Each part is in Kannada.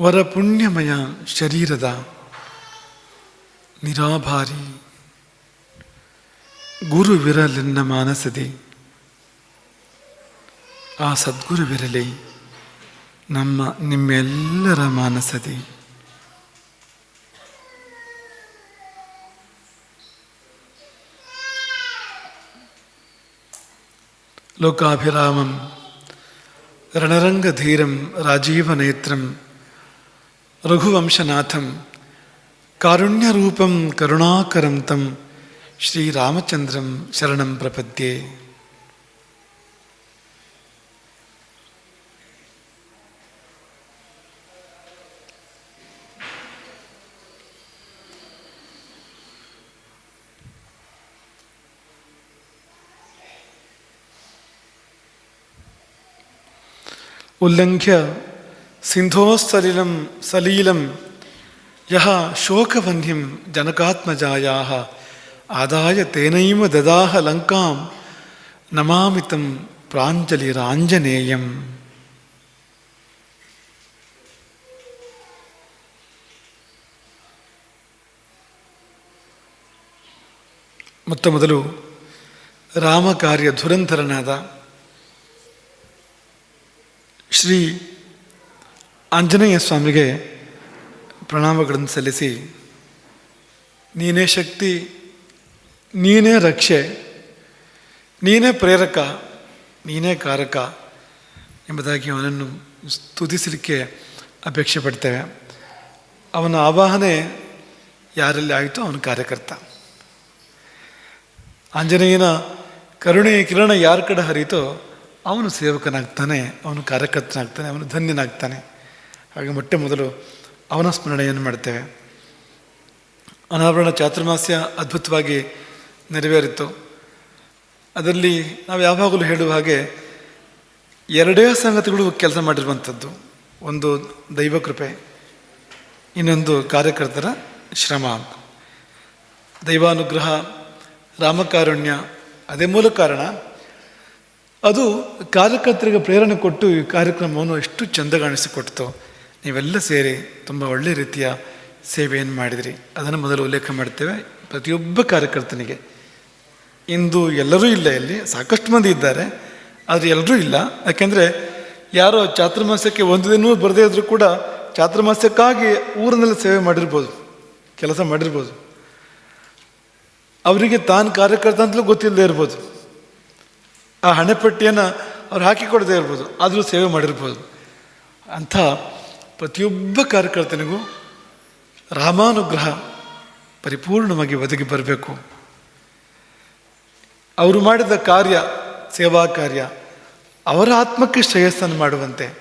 ವರ ಪುಣ್ಯಮಯ ಶರೀರದ ನಿರಾಭಾರಿ ಗುರುವಿರಲೆನ್ನ ಮಾನಸದೆ. ಆ ಸದ್ಗುರುವಿರಲಿ ನಮ್ಮ ನಿಮ್ಮೆಲ್ಲರ ಮಾನಸದೆ. ಲೋಕಾಭಿರಾಮಂ ರಣರಂಗಧೀರಂ ರಾಜೀವನೇತ್ರಂ രഘുവംശനാഥം കാരുണ്യരൂപം കരുണാകരം തം ശ്രീരാമചന്ദ്രം ശരണം പ്രപദ്യേ ഉല്ലംഘ്യ ಸಿಂಧೋಸ್ತಲಿಲಂ ಸಲೀಲಂ ಯಹ ಶೋಕವನ್ಯಂ ಜನಕಾತ್ಮಜಾಯಾ ಆದಾಯ ತೇನೈವ ದದಾಹ ಲಂಕಾಂ ನಮಾಮಿತಂ ಪ್ರಾಂಜಲಿರಾಂಜನೇಯಂ ಮೊತ್ತ ಮೊದಲು ರಾಮಕಾರ್ಯ ಧುರಂಧರನಾದ ಶ್ರೀ ಆಂಜನೇಯ ಸ್ವಾಮಿಗೆ ಪ್ರಣಾಮಗಳನ್ನು ಸಲ್ಲಿಸಿ, ನೀನೇ ಶಕ್ತಿ, ನೀನೇ ರಕ್ಷೆ, ನೀನೇ ಪ್ರೇರಕ, ನೀನೇ ಕಾರಕ ಎಂಬುದಾಗಿ ಅವನನ್ನು ಸ್ತುತಿಸಲಿಕ್ಕೆ ಅಪೇಕ್ಷೆ ಪಡ್ತೇವೆ. ಅವನ ಆವಾಹನೆ ಯಾರಲ್ಲಿ ಆಯಿತು ಅವನ ಕಾರ್ಯಕರ್ತ. ಆಂಜನೇಯನ ಕರುಣೆಯ ಕಿರಣ ಯಾರ ಕಡೆ ಹರಿತೋ ಅವನು ಸೇವಕನಾಗ್ತಾನೆ, ಅವನು ಕಾರ್ಯಕರ್ತನಾಗ್ತಾನೆ, ಅವನು ಧನ್ಯನಾಗ್ತಾನೆ. ಹಾಗೆ ಮೊಟ್ಟೆ ಮೊದಲು ಅವನ ಸ್ಮರಣೆಯನ್ನು ಮಾಡ್ತೇವೆ. ಅನಾವರಣ ಚಾತುರ್ಮಾಸ್ಯ ಅದ್ಭುತವಾಗಿ ನೆರವೇರಿತು. ಅದರಲ್ಲಿ ನಾವು ಯಾವಾಗಲೂ ಹೇಳುವ ಹಾಗೆ ಎರಡೇ ಸಂಗತಿಗಳು ಕೆಲಸ ಮಾಡಿರುವಂಥದ್ದು. ಒಂದು ದೈವ ಕೃಪೆ, ಇನ್ನೊಂದು ಕಾರ್ಯಕರ್ತರ ಶ್ರಮ. ದೈವಾನುಗ್ರಹ, ರಾಮಕಾರುಣ್ಯ, ಅದೇ ಮೂಲ ಕಾರಣ. ಅದು ಕಾರ್ಯಕರ್ತರಿಗೆ ಪ್ರೇರಣೆ ಕೊಟ್ಟು ಈ ಕಾರ್ಯಕ್ರಮವನ್ನು ಎಷ್ಟು ಚೆಂದ ಕಾಣಿಸಿಕೊಡ್ತು. ನೀವೆಲ್ಲ ಸೇರಿ ತುಂಬ ಒಳ್ಳೆಯ ರೀತಿಯ ಸೇವೆಯನ್ನು ಮಾಡಿದಿರಿ. ಅದನ್ನು ಮೊದಲು ಉಲ್ಲೇಖ ಮಾಡ್ತೇವೆ. ಪ್ರತಿಯೊಬ್ಬ ಕಾರ್ಯಕರ್ತನಿಗೆ. ಇಂದು ಎಲ್ಲರೂ ಇಲ್ಲ ಇಲ್ಲಿ, ಸಾಕಷ್ಟು ಮಂದಿ ಇದ್ದಾರೆ, ಆದರೆ ಎಲ್ಲರೂ ಇಲ್ಲ. ಯಾಕೆಂದರೆ ಯಾರೋ ಚಾತುರ್ಮಾಸ್ಯಕ್ಕೆ ಒಂದು ದಿನವೂ ಬರದೇ ಇದ್ದರೂ ಕೂಡ ಚಾತುರ್ಮಾಸ್ಯಕ್ಕಾಗಿ ಊರಿನಲ್ಲಿ ಸೇವೆ ಮಾಡಿರ್ಬೋದು, ಕೆಲಸ ಮಾಡಿರ್ಬೋದು. ಅವರಿಗೆ ತಾನು ಕಾರ್ಯಕರ್ತ ಅಂತಲೂ ಗೊತ್ತಿಲ್ಲದೆ ಇರ್ಬೋದು. ಆ ಹಣೆಪಟ್ಟಿಯನ್ನು ಅವ್ರು ಹಾಕಿಕೊಡದೇ ಇರ್ಬೋದು, ಆದರೂ ಸೇವೆ ಮಾಡಿರ್ಬೋದು. ಅಂಥ ಪ್ರತಿಯೊಬ್ಬ ಕಾರ್ಯಕರ್ತನಿಗೂ ರಾಮಾನುಗ್ರಹ ಪರಿಪೂರ್ಣವಾಗಿ ಒದಗಿ ಬರಬೇಕು. ಅವರು ಮಾಡಿದ ಕಾರ್ಯ, ಸೇವಾ ಕಾರ್ಯ, ಅವರ ಆತ್ಮಕ್ಕೆ ಶ್ರೇಯಸ್ಸನ್ನು ಮಾಡುವಂತೆ,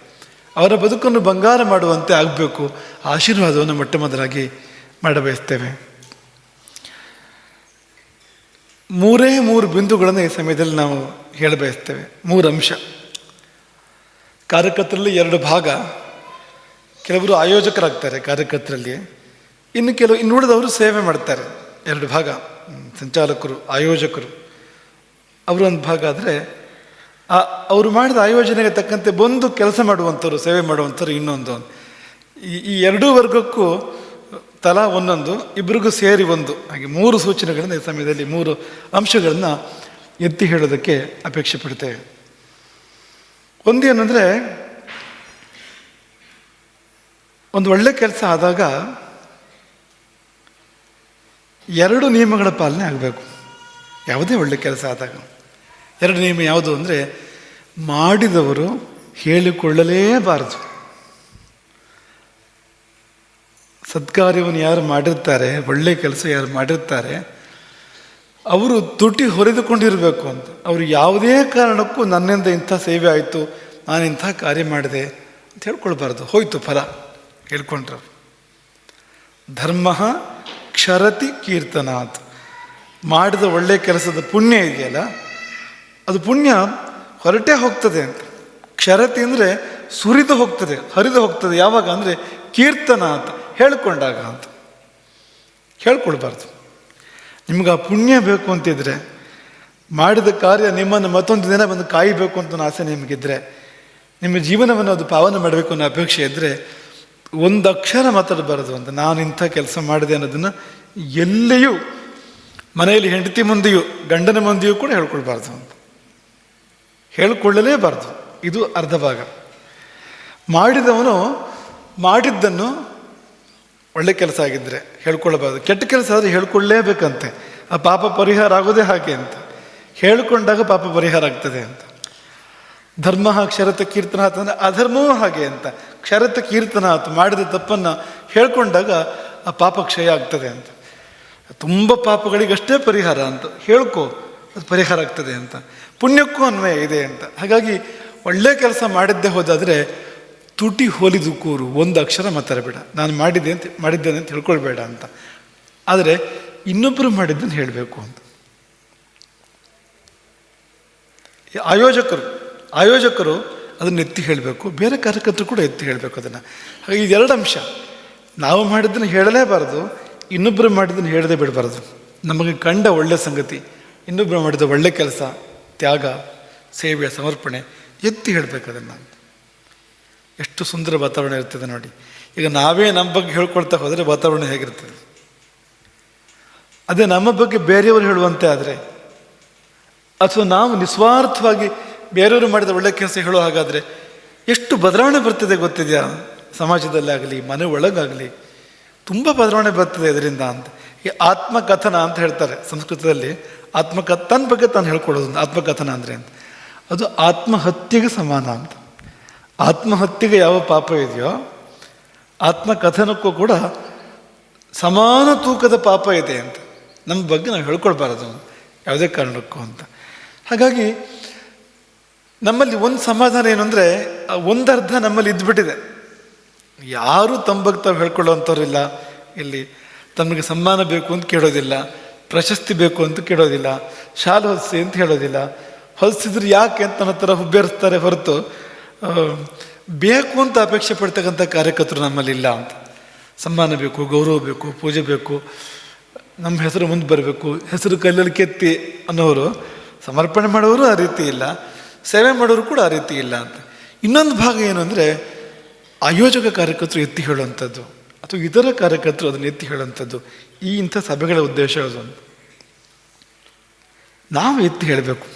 ಅವರ ಬದುಕನ್ನು ಬಂಗಾರ ಮಾಡುವಂತೆ ಆಗಬೇಕು. ಆಶೀರ್ವಾದವನ್ನು ಮೊಟ್ಟ ಮೊದಲಾಗಿ ಮಾಡಬಯಸ್ತೇವೆ. ಮೂರೇ ಮೂರು ಬಿಂದುಗಳನ್ನು ಈ ಸಮಯದಲ್ಲಿ ನಾವು ಹೇಳಬಯಸ್ತೇವೆ. ಮೂರು ಅಂಶ. ಕಾರ್ಯಕರ್ತರಲ್ಲಿ ಎರಡು ಭಾಗ. ಕೆಲವರು ಆಯೋಜಕರಾಗ್ತಾರೆ ಕಾರ್ಯಕರ್ತರಲ್ಲಿ. ಇನ್ನು ಕೆಲವು ಇನ್ನುಳಿದವರು ಸೇವೆ ಮಾಡ್ತಾರೆ. ಎರಡು ಭಾಗ. ಸಂಚಾಲಕರು, ಆಯೋಜಕರು. ಅವರು ಒಂದು ಭಾಗ ಆದರೆ, ಆ, ಅವರು ಮಾಡಿದ ಆಯೋಜನೆಗೆ ತಕ್ಕಂತೆ ಬಂದು ಕೆಲಸ ಮಾಡುವಂಥವ್ರು, ಸೇವೆ ಮಾಡುವಂಥವ್ರು ಇನ್ನೊಂದು. ಈ ಈ ಎರಡೂ ವರ್ಗಕ್ಕೂ ತಲಾ ಒಂದೊಂದು ಇಬ್ಬರಿಗೂ ಸೇರಿ ಒಂದು. ಹಾಗೆ ಮೂರು ಸೂಚನೆಗಳನ್ನು ಈ ಸಮಯದಲ್ಲಿ, ಮೂರು ಅಂಶಗಳನ್ನು ಎತ್ತಿ ಹೇಳೋದಕ್ಕೆ ಅಪೇಕ್ಷೆ ಪಡ್ತೇವೆ. ಒಂದೇನೆಂದರೆ ಒಂದು ಒಳ್ಳೆ ಕೆಲಸ ಆದಾಗ ಎರಡು ನಿಯಮಗಳ ಪಾಲನೆ ಆಗಬೇಕು. ಯಾವುದೇ ಒಳ್ಳೆ ಕೆಲಸ ಆದಾಗ. ಎರಡು ನಿಯಮ ಯಾವುದು ಅಂದರೆ ಮಾಡಿದವರು ಹೇಳಿಕೊಳ್ಳಲೇಬಾರದು. ಸತ್ಕಾರ್ಯವನ್ನು ಯಾರು ಮಾಡಿರ್ತಾರೆ, ಒಳ್ಳೆ ಕೆಲಸ ಯಾರು ಮಾಡಿರ್ತಾರೆ, ಅವರು ತುಟಿ ಹೊರೆದುಕೊಂಡಿರಬೇಕು ಅಂತ. ಅವರು ಯಾವುದೇ ಕಾರಣಕ್ಕೂ ನನ್ನಿಂದ ಇಂಥ ಸೇವೆ ಆಯಿತು ನಾನು ಇಂಥ ಕಾರ್ಯ ಮಾಡಿದೆ ಅಂತ ಹೇಳ್ಕೊಳ್ಬಾರ್ದು. ಹೋಯ್ತು, ಫಲ. ಹೇಳ್ಕೊಂಡ್ರು. ಧರ್ಮ ಕ್ಷರತಿ ಕೀರ್ತನಾಥ್ ಮಾಡಿದ ಒಳ್ಳೆ ಕೆಲಸದ ಪುಣ್ಯ ಇದೆಯಲ್ಲ? ಅದು ಪುಣ್ಯ ಹೊರಟೇ ಹೋಗ್ತದೆ ಅಂತ. ಕ್ಷರತಿ ಅಂದರೆ ಸುರಿದು ಹೋಗ್ತದೆ, ಹರಿದು ಹೋಗ್ತದೆ. ಯಾವಾಗ ಅಂದರೆ ಕೀರ್ತನ ಅಂತ ಹೇಳ್ಕೊಂಡಾಗ ಅಂತ. ಹೇಳ್ಕೊಳ್ಬಾರ್ದು. ನಿಮ್ಗೆ ಆ ಪುಣ್ಯ ಬೇಕು ಅಂತಿದ್ರೆ, ಮಾಡಿದ ಕಾರ್ಯ ನಿಮ್ಮನ್ನು ಮತ್ತೊಂದು ದಿನ ಬಂದು ಕಾಯಬೇಕು ಅಂತ ಆಸೆ ನಿಮಗಿದ್ರೆ, ನಿಮ್ಮ ಜೀವನವನ್ನು ಅದು ಪಾವನ ಮಾಡಬೇಕು ಅನ್ನೋ ಅಪೇಕ್ಷೆ ಇದ್ದರೆ ಒಂದು ಅಕ್ಷರ ಮಾತಾಡಬಾರದು ಅಂತ ನಾನು ಇಂಥ ಕೆಲಸ ಮಾಡಿದೆ ಅನ್ನೋದನ್ನು ಎಲ್ಲಿಯೂ ಮನೆಯಲ್ಲಿ ಹೆಂಡತಿ ಮುಂದೆಯೂ, ಗಂಡನ ಮುಂದೆಯೂ ಕೂಡ ಹೇಳ್ಕೊಳ್ಬಾರ್ದು ಅಂತ. ಹೇಳ್ಕೊಳ್ಳಲೇಬಾರ್ದು. ಇದು ಅರ್ಧ ಭಾಗ ಮಾಡಿದವನು ಮಾಡಿದ್ದನ್ನು ಒಳ್ಳೆ ಕೆಲಸ ಆಗಿದ್ದರೆ ಹೇಳ್ಕೊಳ್ಳಬಾರ್ದು. ಕೆಟ್ಟ ಕೆಲಸ ಆದರೆ ಹೇಳ್ಕೊಳ್ಳೇಬೇಕಂತೆ. ಆ ಪಾಪ ಪರಿಹಾರ ಆಗೋದೇ ಹಾಗೆ ಅಂತ. ಹೇಳಿಕೊಂಡಾಗ ಪಾಪ ಪರಿಹಾರ ಆಗ್ತದೆ ಅಂತ. ಧರ್ಮ ಕ್ಷರತ ಕೀರ್ತನಾಥ ಅಂದರೆ ಅಧರ್ಮವೂ ಹಾಗೆ ಅಂತ. ಕ್ಷರತ ಕೀರ್ತನಾಥ ಮಾಡಿದ ತಪ್ಪನ್ನು ಹೇಳ್ಕೊಂಡಾಗ ಆ ಪಾಪ ಕ್ಷಯ ಆಗ್ತದೆ ಅಂತ. ತುಂಬ ಪಾಪಗಳಿಗಷ್ಟೇ ಪರಿಹಾರ ಅಂತ. ಹೇಳ್ಕೊ, ಅದು ಪರಿಹಾರ ಆಗ್ತದೆ ಅಂತ. ಪುಣ್ಯಕ್ಕೂ ಅನ್ವಯ ಇದೆ ಅಂತ. ಹಾಗಾಗಿ ಒಳ್ಳೆ ಕೆಲಸ ಮಾಡಿದ್ದೇ ಹೋದಾದರೆ ತುಟಿ ಹೋಲಿದು ಕೂರು, ಒಂದು ಅಕ್ಷರ ಮಾತಾಡಬೇಡ ನಾನು ಮಾಡಿದ್ದೆ ಅಂತ, ಮಾಡಿದ್ದೇನೆ ಅಂತ ಹೇಳ್ಕೊಳ್ಬೇಡ ಅಂತ. ಆದರೆ ಇನ್ನೊಬ್ಬರು ಮಾಡಿದ್ದನ್ನು ಹೇಳಬೇಕು ಅಂತ. ಆಯೋಜಕರು ಆಯೋಜಕರು ಅದನ್ನು ಎತ್ತಿ ಹೇಳಬೇಕು, ಬೇರೆ ಕಾರ್ಯಕರ್ತರು ಕೂಡ ಎತ್ತಿ ಹೇಳಬೇಕು ಅದನ್ನು. ಹಾಗೆ ಇದೆರಡು ಅಂಶ. ನಾವು ಮಾಡಿದ್ದನ್ನು ಹೇಳಲೇಬಾರದು ಇನ್ನೊಬ್ಬರು ಮಾಡಿದ್ದನ್ನು ಹೇಳದೇ ಬಿಡಬಾರ್ದು. ನಮಗೆ ಕಂಡ ಒಳ್ಳೆಯ ಸಂಗತಿ ಇನ್ನೊಬ್ಬರು ಮಾಡಿದ ಒಳ್ಳೆ ಕೆಲಸ, ತ್ಯಾಗ, ಸೇವೆ, ಸಮರ್ಪಣೆ, ಎತ್ತಿ ಹೇಳಬೇಕು ಅದನ್ನು. ಎಷ್ಟು ಸುಂದರ ವಾತಾವರಣ ಇರ್ತದೆ ನೋಡಿ. ಈಗ ನಾವೇ ನಮ್ಮ ಬಗ್ಗೆ ಹೇಳ್ಕೊಳ್ತಾ ಹೋದರೆ ವಾತಾವರಣ ಹೇಗಿರ್ತದೆ? ಅದೇ ನಮ್ಮ ಬಗ್ಗೆ ಬೇರೆಯವರು ಹೇಳುವಂತೆ ಆದರೆ, ಅಥವಾ ನಾವು ನಿಸ್ವಾರ್ಥವಾಗಿ ಬೇರೆಯವರು ಮಾಡಿದ ಒಳ್ಳೆ ಕೆಲಸ ಹೇಳೋ ಹಾಗಾದರೆ ಎಷ್ಟು ಬದಲಾವಣೆ ಬರ್ತದೆ ಗೊತ್ತಿದೆಯಾ? ಸಮಾಜದಲ್ಲಾಗಲಿ, ಮನೆ ಒಳಗಾಗಲಿ, ತುಂಬ ಬದಲಾವಣೆ ಬರ್ತದೆ ಇದರಿಂದ ಅಂತ. ಈ ಆತ್ಮಕಥನ ಅಂತ ಹೇಳ್ತಾರೆ ಸಂಸ್ಕೃತದಲ್ಲಿ. ಆತ್ಮಕಥನ ಬಗ್ಗೆ ತಾನು ಹೇಳ್ಕೊಡೋದು ಆತ್ಮಕಥನ ಅಂದರೆ ಅಂತ. ಅದು ಆತ್ಮಹತ್ಯೆಗೆ ಸಮಾನ ಅಂತ. ಆತ್ಮಹತ್ಯೆಗೆ ಯಾವ ಪಾಪ ಇದೆಯೋ, ಆತ್ಮಕಥನಕ್ಕೂ ಕೂಡ ಸಮಾನ ತೂಕದ ಪಾಪ ಇದೆ ಅಂತ. ನಮ್ಮ ಬಗ್ಗೆ ನಾವು ಹೇಳ್ಕೊಳ್ಬಾರದು. ಯಾವುದೇ ಕಾರಣಕ್ಕೂ ಅಂತ. ಹಾಗಾಗಿ ನಮ್ಮಲ್ಲಿ ಒಂದು ಸಮಾಧಾನ ಏನು ಅಂದರೆ ಒಂದರ್ಧ ನಮ್ಮಲ್ಲಿ ಇದ್ಬಿಟ್ಟಿದೆ. ಯಾರೂ ತಮ್ಮ ಬಗ್ಗೆ ತಾವು ಹೇಳ್ಕೊಳ್ಳೋವಂಥವ್ರಿಲ್ಲ ಇಲ್ಲಿ ತಮಗೆ ಸಮ್ಮಾನ ಬೇಕು ಅಂತ ಕೇಳೋದಿಲ್ಲ, ಪ್ರಶಸ್ತಿ ಬೇಕು ಅಂತ ಕೇಳೋದಿಲ್ಲ, ಶಾಲು ಹೊಲಿಸಿ ಅಂತ ಹೇಳೋದಿಲ್ಲ. ಹೊಲಿಸಿದ್ರೆ ಯಾಕೆ ಅಂತ ನನ್ನ ಹತ್ರ ಹುಬ್ಬೇರಿಸ್ತಾರೆ ಹೊರತು ಬೇಕು ಅಂತ ಅಪೇಕ್ಷೆ ಪಡ್ತಕ್ಕಂಥ ಕಾರ್ಯಕರ್ತರು ನಮ್ಮಲ್ಲಿ ಇಲ್ಲ ಅಂತ. ಸಮ್ಮಾನ ಬೇಕು, ಗೌರವ ಬೇಕು, ಪೂಜೆ ಬೇಕು, ನಮ್ಮ ಹೆಸರು ಮುಂದೆ ಬರಬೇಕು, ಹೆಸರು ಕಲ್ಲಲ್ಲಿ ಕೆತ್ತಿ ಅನ್ನೋರು ಸಮರ್ಪಣೆ ಮಾಡೋರು ಆ ರೀತಿ ಇಲ್ಲ. ಸೇವೆ ಮಾಡೋರು ಕೂಡ ಆ ರೀತಿ ಇಲ್ಲ ಅಂತ. ಇನ್ನೊಂದು ಭಾಗ ಏನು ಅಂದರೆ, ಆಯೋಜಕ ಕಾರ್ಯಕರ್ತರು ಎತ್ತಿ ಹೇಳುವಂಥದ್ದು ಅಥವಾ ಇತರ ಕಾರ್ಯಕರ್ತರು ಅದನ್ನು ಎತ್ತಿ ಹೇಳುವಂಥದ್ದು. ಈ ಇಂಥ ಸಭೆಗಳ ಉದ್ದೇಶ ಅದು ಅಂತ. ನಾವು ಎತ್ತಿ ಹೇಳಬೇಕು.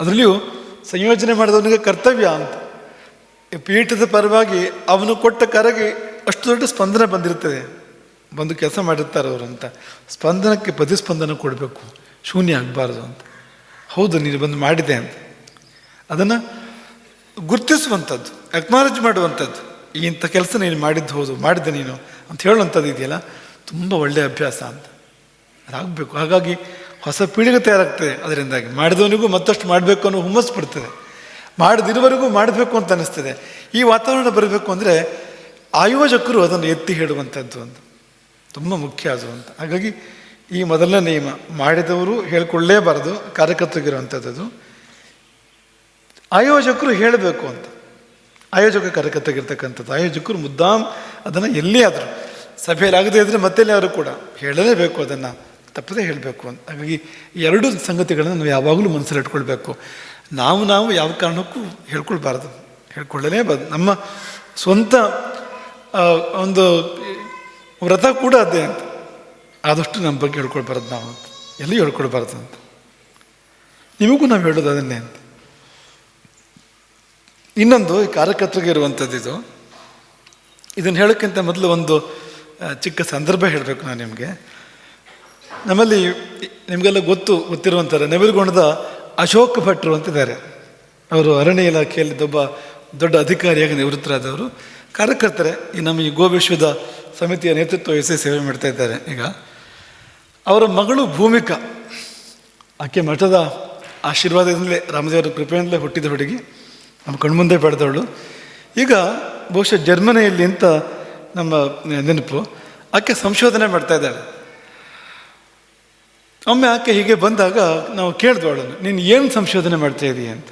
ಅದರಲ್ಲಿಯೂ ಸಂಯೋಜನೆ ಮಾಡಿದವನಿಗೆ ಕರ್ತವ್ಯ ಅಂತ. ಪೀಠದ ಪರವಾಗಿ ಅವನು ಕೊಟ್ಟ ಕರೆಗೆ ಅಷ್ಟು ದೊಡ್ಡ ಸ್ಪಂದನೆ ಬಂದಿರ್ತದೆ ಬಂದು ಕೆಲಸ ಮಾಡಿರ್ತಾರೆ ಅವರು ಅಂತ. ಸ್ಪಂದನಕ್ಕೆ ಪ್ರತಿಸ್ಪಂದನ ಕೊಡಬೇಕು. ಶೂನ್ಯ ಆಗಬಾರ್ದು ಅಂತ. ಹೌದು, ನೀನು ಬಂದು ಮಾಡಿದೆ ಅಂತ. ಅದನ್ನು ಗುರ್ತಿಸುವಂಥದ್ದು ಎಕ್ನಾಲಜ್ ಮಾಡುವಂಥದ್ದು ಇಂಥ ಕೆಲಸ ನೀನು ಮಾಡಿದ್ದು ಹೌದು ಮಾಡಿದ್ದೆ ನೀನು ಅಂತ ಹೇಳುವಂಥದ್ದು ಇದೆಯಲ್ಲ, ತುಂಬ ಒಳ್ಳೆಯ ಅಭ್ಯಾಸ ಅಂತ. ಅದಾಗಬೇಕು. ಹಾಗಾಗಿ ಹೊಸ ಪೀಳಿಗೆ ತಯಾರಾಗ್ತದೆ. ಅದರಿಂದಾಗಿ ಮಾಡಿದವನಿಗೂ ಮತ್ತಷ್ಟು ಮಾಡಬೇಕು ಅನ್ನೋ ಹುಮ್ಮಸ್ಸು ಪಡ್ತದೆ ಮಾಡದಿರುವವರೆಗೂ ಮಾಡಬೇಕು ಅಂತ ಅನ್ನಿಸ್ತದೆ. ಈ ವಾತಾವರಣ ಬರಬೇಕು ಅಂದರೆ ಆಯೋಜಕರು ಅದನ್ನು ಎತ್ತಿ ಹೇಳುವಂಥದ್ದು ಅಂತ. ತುಂಬ ಮುಖ್ಯ ಅದು ಅಂತ. ಹಾಗಾಗಿ ಈ ಮೊದಲನೇ ನಿಯಮ, ಮಾಡಿದವರು ಹೇಳ್ಕೊಳ್ಳೇಬಾರದು ಕಾರ್ಯಕರ್ತರಿಗಿರುವಂಥದ್ದು ಆಯೋಜಕರು ಹೇಳಬೇಕು ಅಂತ. ಆಯೋಜಕ ಕಾರ್ಯಕರ್ತರಿಗಿರ್ತಕ್ಕಂಥದ್ದು ಆಯೋಜಕರು ಮುದ್ದಾಮ್ ಅದನ್ನು ಎಲ್ಲಿ ಆದರೂ, ಸಭೆಯಲ್ಲಿ ಆಗದೇ ಇದ್ದರೆ ಅವರು ಕೂಡ ಹೇಳಲೇಬೇಕು ಅದನ್ನು. ತಪ್ಪದೇ ಹೇಳಬೇಕು ಅಂತ. ಹಾಗಾಗಿ ಎರಡು ಸಂಗತಿಗಳನ್ನು ನಾವು ಯಾವಾಗಲೂ ಮನಸ್ಸಲ್ಲಿ ಇಟ್ಕೊಳ್ಬೇಕು ನಾವು ನಾವು ಯಾವ ಕಾರಣಕ್ಕೂ ಹೇಳ್ಕೊಳ್ಬಾರ್ದು. ಹೇಳ್ಕೊಳ್ಳಲೇಬಾರ್ದು ನಮ್ಮ ಸ್ವಂತ ಒಂದು ವ್ರತ ಕೂಡ ಅದೇ ಅಂತ. ಆದಷ್ಟು ನಮ್ಮ ಬಗ್ಗೆ ಹೇಳ್ಕೊಳ್ಬಾರ್ದು ನಾವು ಅಂತ. ಎಲ್ಲಿ ಹೇಳ್ಕೊಳ್ಬಾರ್ದು ಅಂತ. ನಿಮಗೂ ನಾವು ಹೇಳೋದು ಅದನ್ನೇ ಅಂತ. ಇನ್ನೊಂದು ಈ ಕಾರ್ಯಕರ್ತರಿಗೆ ಇರುವಂಥದ್ದು ಇದು. ಇದನ್ನು ಹೇಳೋಕ್ಕಿಂತ ಮೊದಲು ಒಂದು ಚಿಕ್ಕ ಸಂದರ್ಭ ಹೇಳಬೇಕು ನಾನು ನಿಮಗೆ. ನಮ್ಮಲ್ಲಿ ನಿಮಗೆಲ್ಲ ಗೊತ್ತು ಗೊತ್ತಿರುವಂಥದ್ದು ನವಿಲುಗೊಂಡದ ಅಶೋಕ್ ಭಟ್ರು ಅಂತಿದ್ದಾರೆ. ಅವರು ಅರಣ್ಯ ಇಲಾಖೆಯಲ್ಲಿ ಒಬ್ಬ ದೊಡ್ಡ ಅಧಿಕಾರಿಯಾಗಿ ನಿವೃತ್ತರಾದವರು. ಕಾರ್ಯಕರ್ತರೆ, ಈ ನಮ್ಮ ಈ ಗೋವಿಶ್ವದ ಸಮಿತಿಯ ನೇತೃತ್ವ ವಹಿಸಿ ಸೇವೆ ಮಾಡ್ತಾ ಇದ್ದಾರೆ ಈಗ. ಅವರ ಮಗಳು ಭೂಮಿಕಾ. ಆಕೆ ಮಠದ ಆಶೀರ್ವಾದದಿಂದಲೇ ರಾಮದೇವರ ಕೃಪೆಯಿಂದಲೇ ಹುಟ್ಟಿದ ಹುಡುಗಿ. ನಮ್ಮ ಕಣ್ಮುಂದೆ ಬೆಳೆದವಳು. ಈಗ ಬಹುಶಃ ಜರ್ಮನಿಯಲ್ಲಿ ಅಂತ ನಮ್ಮ ನೆನಪು. ಆಕೆ ಸಂಶೋಧನೆ ಮಾಡ್ತಾ ಇದ್ದಾಳೆ. ಒಮ್ಮೆ ಆಕೆ ಹೀಗೆ ಬಂದಾಗ ನಾವು ಕೇಳಿದ್ವು ಅವಳನ್ನು, ನೀನು ಏನು ಸಂಶೋಧನೆ ಮಾಡ್ತಾ ಇದೀಯ ಅಂತ.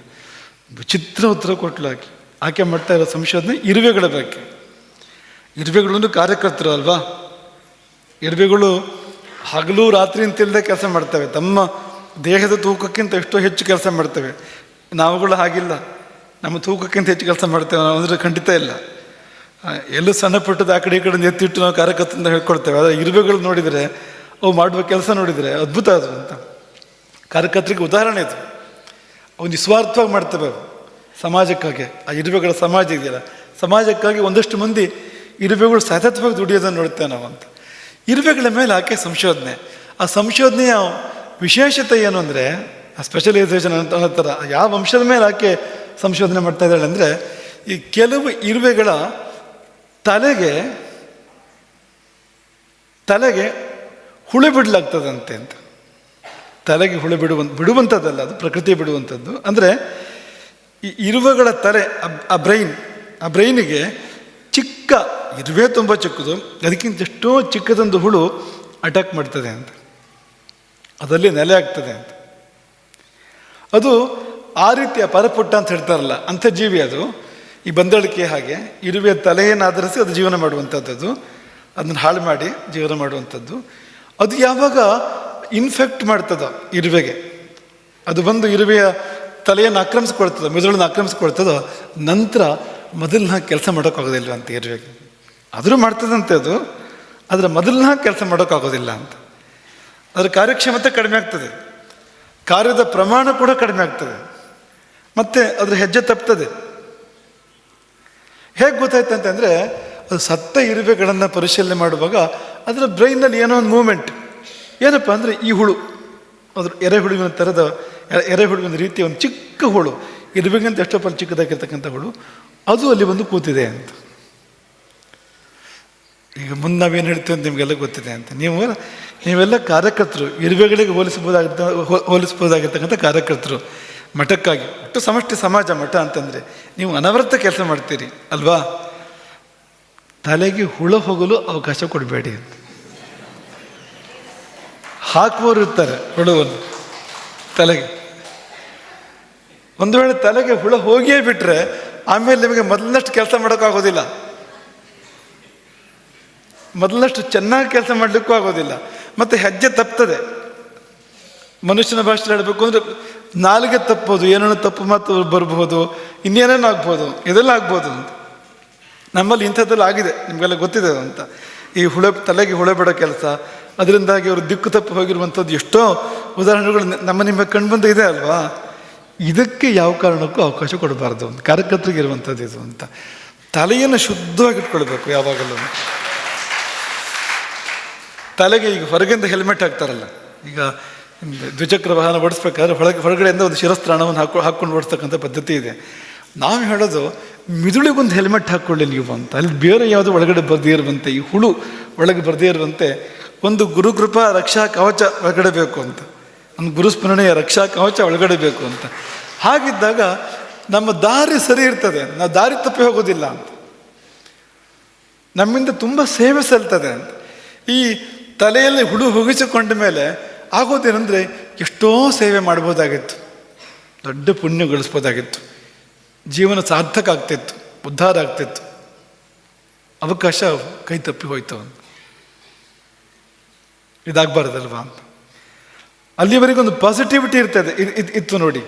ವಿಚಿತ್ರ ಉತ್ತರ ಕೊಟ್ಟಲು ಆಕೆ. ಆಕೆ ಮಾಡ್ತಾ ಇರೋ ಸಂಶೋಧನೆ ಇರುವೆಗಳ ಬಗ್ಗೆ ಇರುವೆಗಳು ಕಾರ್ಯಕರ್ತರು ಅಲ್ವಾ? ಇರುವೆಗಳು ಹಗಲು ರಾತ್ರಿ ಅಂತಿಲ್ಲದೆ ಕೆಲಸ ಮಾಡ್ತವೆ. ತಮ್ಮ ದೇಹದ ತೂಕಕ್ಕಿಂತ ಎಷ್ಟೋ ಹೆಚ್ಚು ಕೆಲಸ ಮಾಡ್ತವೆ. ನಾವುಗಳು ಹಾಗಿಲ್ಲ. ನಮ್ಮ ತೂಕಕ್ಕಿಂತ ಹೆಚ್ಚು ಕೆಲಸ ಮಾಡ್ತೇವೆ ನಾವು ಅಂದರೆ ಖಂಡಿತ ಇಲ್ಲ. ಎಲ್ಲೂ ಸಣ್ಣ ಪುಟ್ಟದ ಆ ಕಡೆ ಈ ಕಡೆ ಎತ್ತಿಟ್ಟು ನಾವು ಕಾರ್ಯಕರ್ತರಿಂದ ಹೇಳ್ಕೊಡ್ತೇವೆ ಆದರೆ ಇರುವೆಗಳು ನೋಡಿದರೆ, ಅವು ಮಾಡುವ ಕೆಲಸ ನೋಡಿದರೆ ಅದ್ಭುತ ಅದು ಅಂತ. ಕಾರ್ಯಕರ್ತರಿಗೆ ಉದಾಹರಣೆ ಇದು ಅವು ನಿಸ್ವಾರ್ಥವಾಗಿ ಮಾಡ್ತವೆ ಅವು ಸಮಾಜಕ್ಕಾಗಿ. ಆ ಇರುವೆಗಳ ಸಮಾಜ ಇದೆಯಲ್ಲ. ಸಮಾಜಕ್ಕಾಗಿ ಒಂದಷ್ಟು ಮಂದಿ ಇರುವೆಗಳು ಸತತವಾಗಿ ದುಡಿಯೋದನ್ನು ನೋಡ್ತೇವೆ ನಾವು ಅಂತ. ಇರುವೆಗಳ ಮೇಲೆ ಆಕೆ ಸಂಶೋಧನೆ. ಆ ಸಂಶೋಧನೆಯ ವಿಶೇಷತೆ ಏನು ಅಂದರೆ, ಆ ಸ್ಪೆಷಲೈಸೇಷನ್ ಅಂತ ಅನ್ನೋ ಥರ, ಯಾವ ಅಂಶದ ಮೇಲೆ ಆಕೆ ಸಂಶೋಧನೆ ಮಾಡ್ತಾ ಇದ್ದಾಳೆ ಅಂದರೆ, ಈ ಕೆಲವು ಇರುವೆಗಳ ತಲೆಗೆ ತಲೆಗೆ ಹುಳು ಬಿಡಲಾಗ್ತದಂತೆ ಅಂತ. ತಲೆಗೆ ಹುಳು ಬಿಡುವ ಬಿಡುವಂಥದ್ದಲ್ಲ, ಅದು ಪ್ರಕೃತಿ ಬಿಡುವಂಥದ್ದು. ಅಂದರೆ, ಈ ಇರುವೆಗಳ ತಲೆ, ಆ ಬ್ರೈನ್ ಆ ಬ್ರೈನಿಗೆ ಚಿಕ್ಕ ಇರುವೆ ತುಂಬ ಚಿಕ್ಕದು. ಅದಕ್ಕಿಂತ ಎಷ್ಟೋ ಚಿಕ್ಕದೊಂದು ಹುಳು ಅಟ್ಯಾಕ್ ಮಾಡ್ತದೆ ಅಂತ. ಅದರಲ್ಲಿ ನೆಲೆ ಆಗ್ತದೆ ಅಂತ. ಅದು ಆ ರೀತಿಯ ಪರಪುಟ್ಟ ಅಂತ ಹೇಳ್ತಾರಲ್ಲ ಅಂಥ ಜೀವಿ ಅದು. ಈ ಬಂದಳಿಕೆ ಹಾಗೆ ಇರುವೆಯ ತಲೆಯನ್ನು ಆಧರಿಸಿ ಅದು ಜೀವನ ಮಾಡುವಂಥದ್ದು ಅದು. ಅದನ್ನು ಹಾಳು ಮಾಡಿ ಜೀವನ ಮಾಡುವಂಥದ್ದು. ಅದು ಯಾವಾಗ ಇನ್ಫೆಕ್ಟ್ ಮಾಡ್ತದ ಇರುವೆಗೆ. ಅದು ಬಂದು ಇರುವೆಯ ತಲೆಯನ್ನು ಆಕ್ರಮಿಸ್ಕೊಳ್ತದೋ, ಮೆದುಳನ್ನು ಆಕ್ರಮಿಸ್ಕೊಳ್ತದೋ, ನಂತರ ಮೊದಲನ್ನ ಕೆಲಸ ಮಾಡೋಕ್ಕಾಗೋದಿಲ್ಲ ಅಂತ ಇರುವೆಗೆ. ಆದರೂ ಮಾಡ್ತದಂತೆ ಅದು ಅದರ ಮೊದಲನ ಕೆಲಸ ಮಾಡೋಕ್ಕಾಗೋದಿಲ್ಲ ಅಂತ. ಅದರ ಕಾರ್ಯಕ್ಷಮತೆ ಕಡಿಮೆ ಆಗ್ತದೆ. ಕಾರ್ಯದ ಪ್ರಮಾಣ ಕೂಡ ಕಡಿಮೆ ಆಗ್ತದೆ. ಮತ್ತೆ ಅದರ ಹೆಜ್ಜೆ ತಪ್ತದೆ. ಹೇಗೆ ಗೊತ್ತಾಯ್ತು ಅಂತಂದರೆ, ಅದು ಸತ್ತ ಇರುವೆಗಳನ್ನು ಪರಿಶೀಲನೆ ಮಾಡುವಾಗ ಅದರ ಬ್ರೈನಲ್ಲಿ ಏನೋ ಒಂದು ಮೂಮೆಂಟ್. ಏನಪ್ಪ ಅಂದರೆ ಈ ಹುಳು. ಅದ್ರ ಎರೆಹುಳುವಿನ ಥರದ ಎರೆಹುಳುವಿನ ರೀತಿಯ ಒಂದು ಚಿಕ್ಕ ಹುಳು. ಇರುವೆಗಿಂತ ಎಷ್ಟೋ ಪಲ್ ಚಿಕ್ಕದಾಗಿರ್ತಕ್ಕಂಥ ಹುಳು. ಅದು ಅಲ್ಲಿ ಬಂದು ಕೂತಿದೆ ಅಂತ. ಈಗ ಮುಂದೆ ನಾವೇನು ಹೇಳ್ತೀವಿ ಅಂತ ನಿಮಗೆಲ್ಲ ಗೊತ್ತಿದೆ ಅಂತ. ನೀವು ನೀವೆಲ್ಲ ಕಾರ್ಯಕರ್ತರು, ಇರುವೆಗಳಿಗೆ ಹೋಲಿಸಬಹುದಾಗಿದ್ದ ಹೋಲಿಸ್ಬೋದಾಗಿರ್ತಕ್ಕಂಥ ಕಾರ್ಯಕರ್ತರು. ಮಠಕ್ಕಾಗಿ, ಒಟ್ಟು ಸಮಷ್ಟಿ ಸಮಾಜ ಮಠ ಅಂತಂದರೆ, ನೀವು ಅನವರತ ಕೆಲಸ ಮಾಡ್ತೀರಿ, ಅಲ್ವಾ? ತಲೆಗೆ ಹುಳ ಹೋಗಲು ಅವಕಾಶ ಕೊಡಬೇಡಿ ಅಂತ. ಹಾಕುವವರು ಇರ್ತಾರೆ ಹುಳವನ್ನು ತಲೆಗೆ. ಒಂದು ವೇಳೆ ತಲೆಗೆ ಹುಳ ಹೋಗಿಯೇ ಬಿಟ್ಟರೆ ಆಮೇಲೆ ನಿಮಗೆ ಮೊದಲನಷ್ಟು ಕೆಲಸ ಮಾಡೋಕ್ಕಾಗೋದಿಲ್ಲ. ಮೊದಲಷ್ಟು ಚೆನ್ನಾಗಿ ಕೆಲಸ ಮಾಡಲಿಕ್ಕೂ ಆಗೋದಿಲ್ಲ. ಮತ್ತು ಹೆಜ್ಜೆ ತಪ್ತದೆ. ಮನುಷ್ಯನ ಭಾಷೆಯಲ್ಲಿ ಹೇಳಬೇಕು ಅಂದರೆ, ನಾಲಿಗೆ ತಪ್ಪೋದು, ಏನೇನೋ ತಪ್ಪು ಮಾತು ಬರಬಹುದು, ಇನ್ನೇನೇನೋ ಆಗ್ಬೋದು, ಇದೆಲ್ಲ ಆಗ್ಬೋದು ಅಂತ. ನಮ್ಮಲ್ಲಿ ಇಂಥದ್ದೆಲ್ಲ ಆಗಿದೆ, ನಿಮಗೆಲ್ಲ ಗೊತ್ತಿದೆ ಅಂತ. ಈ ಹುಳ, ತಲೆಗೆ ಹುಳ ಬಿಡೋ ಕೆಲಸ, ಅದರಿಂದಾಗಿ ಅವರು ದಿಕ್ಕು ತಪ್ಪು ಹೋಗಿರುವಂಥದ್ದು ಎಷ್ಟೋ ಉದಾಹರಣೆಗಳು ನಮ್ಮ ನಿಮ್ಮ ಕಣ್ಬಂದು ಇದೆ ಅಲ್ವಾ? ಇದಕ್ಕೆ ಯಾವ ಕಾರಣಕ್ಕೂ ಅವಕಾಶ ಕೊಡಬಾರ್ದು ಅಂತ, ಕಾರ್ಯಕರ್ತರಿಗೆ ಇರುವಂಥದ್ದು ಇದು ಅಂತ. ತಲೆಯನ್ನು ಶುದ್ಧವಾಗಿ ಇಟ್ಕೊಳ್ಬೇಕು ಯಾವಾಗಲೂ. ತಲೆಗೆ ಈಗ ಹೊರಗಿಂದ ಹೆಲ್ಮೆಟ್ ಹಾಕ್ತಾರಲ್ಲ, ಈಗ ದ್ವಿಚಕ್ರ ವಾಹನ ಓಡಿಸ್ಬೇಕಾದ್ರೆ ಹೊರಗೆ ಹೊರಗಡೆಯಿಂದ ಒಂದು ಶಿರಸ್ತ್ರಾಣವನ್ನು ಹಾಕೊ, ಹಾಕ್ಕೊಂಡು ಓಡಿಸ್ತಕ್ಕಂಥ ಪದ್ಧತಿ ಇದೆ. ನಾವು ಹೇಳೋದು, ಮಿದುಳಿಗೊಂದು ಹೆಲ್ಮೆಟ್ ಹಾಕ್ಕೊಳ್ಳಿ ನೀವು ಅಂತ. ಅಲ್ಲಿ ಬೇರೆ ಯಾವುದು ಒಳಗಡೆ ಬರದೇ ಇರುವಂತೆ, ಈ ಹುಳು ಒಳಗೆ ಬರದೇ ಇರುವಂತೆ, ಒಂದು ಗುರುಕೃಪ ರಕ್ಷಾ, ಕವಚ ಒಳಗಡೆ ಬೇಕು ಅಂತ. ಒಂದು ಗುರುಸ್ಮರಣೆಯ ರಕ್ಷಾ, ಕವಚ ಒಳಗಡೆ ಬೇಕು ಅಂತ. ಹಾಗಿದ್ದಾಗ ನಮ್ಮ ದಾರಿ ಸರಿ ಇರ್ತದೆ, ನಾವು ದಾರಿ ತಪ್ಪಿ ಹೋಗೋದಿಲ್ಲ ಅಂತ. ನಮ್ಮಿಂದ ತುಂಬ ಸೇವೆ ಸಲ್ತದೆ ಅಂತ. ಈ ತಲೆಯಲ್ಲಿ ಹುಳು ಹುಗಿಸಿಕೊಂಡ ಮೇಲೆ ಆಗೋದೇನೆಂದರೆ ಎಷ್ಟೋ ಸೇವೆ ಮಾಡ್ಬೋದಾಗಿತ್ತು. ದೊಡ್ಡ ಪುಣ್ಯ ಗಳಿಸ್ಬೋದಾಗಿತ್ತು. ಜೀವನ ಸಾರ್ಥಕ ಆಗ್ತಿತ್ತು, ಉದ್ಧಾರ ಆಗ್ತಿತ್ತು. ಅವಕಾಶ ಕೈ ತಪ್ಪಿ ಹೋಯ್ತು ಅಂತ. ಇದಾಗಬಾರ್ದಲ್ವಾ ಅಂತ. ಅಲ್ಲಿವರೆಗೂ ಒಂದು ಪಾಸಿಟಿವಿಟಿ ಇರ್ತದೆ ಇತ್ತು ನೋಡಿ.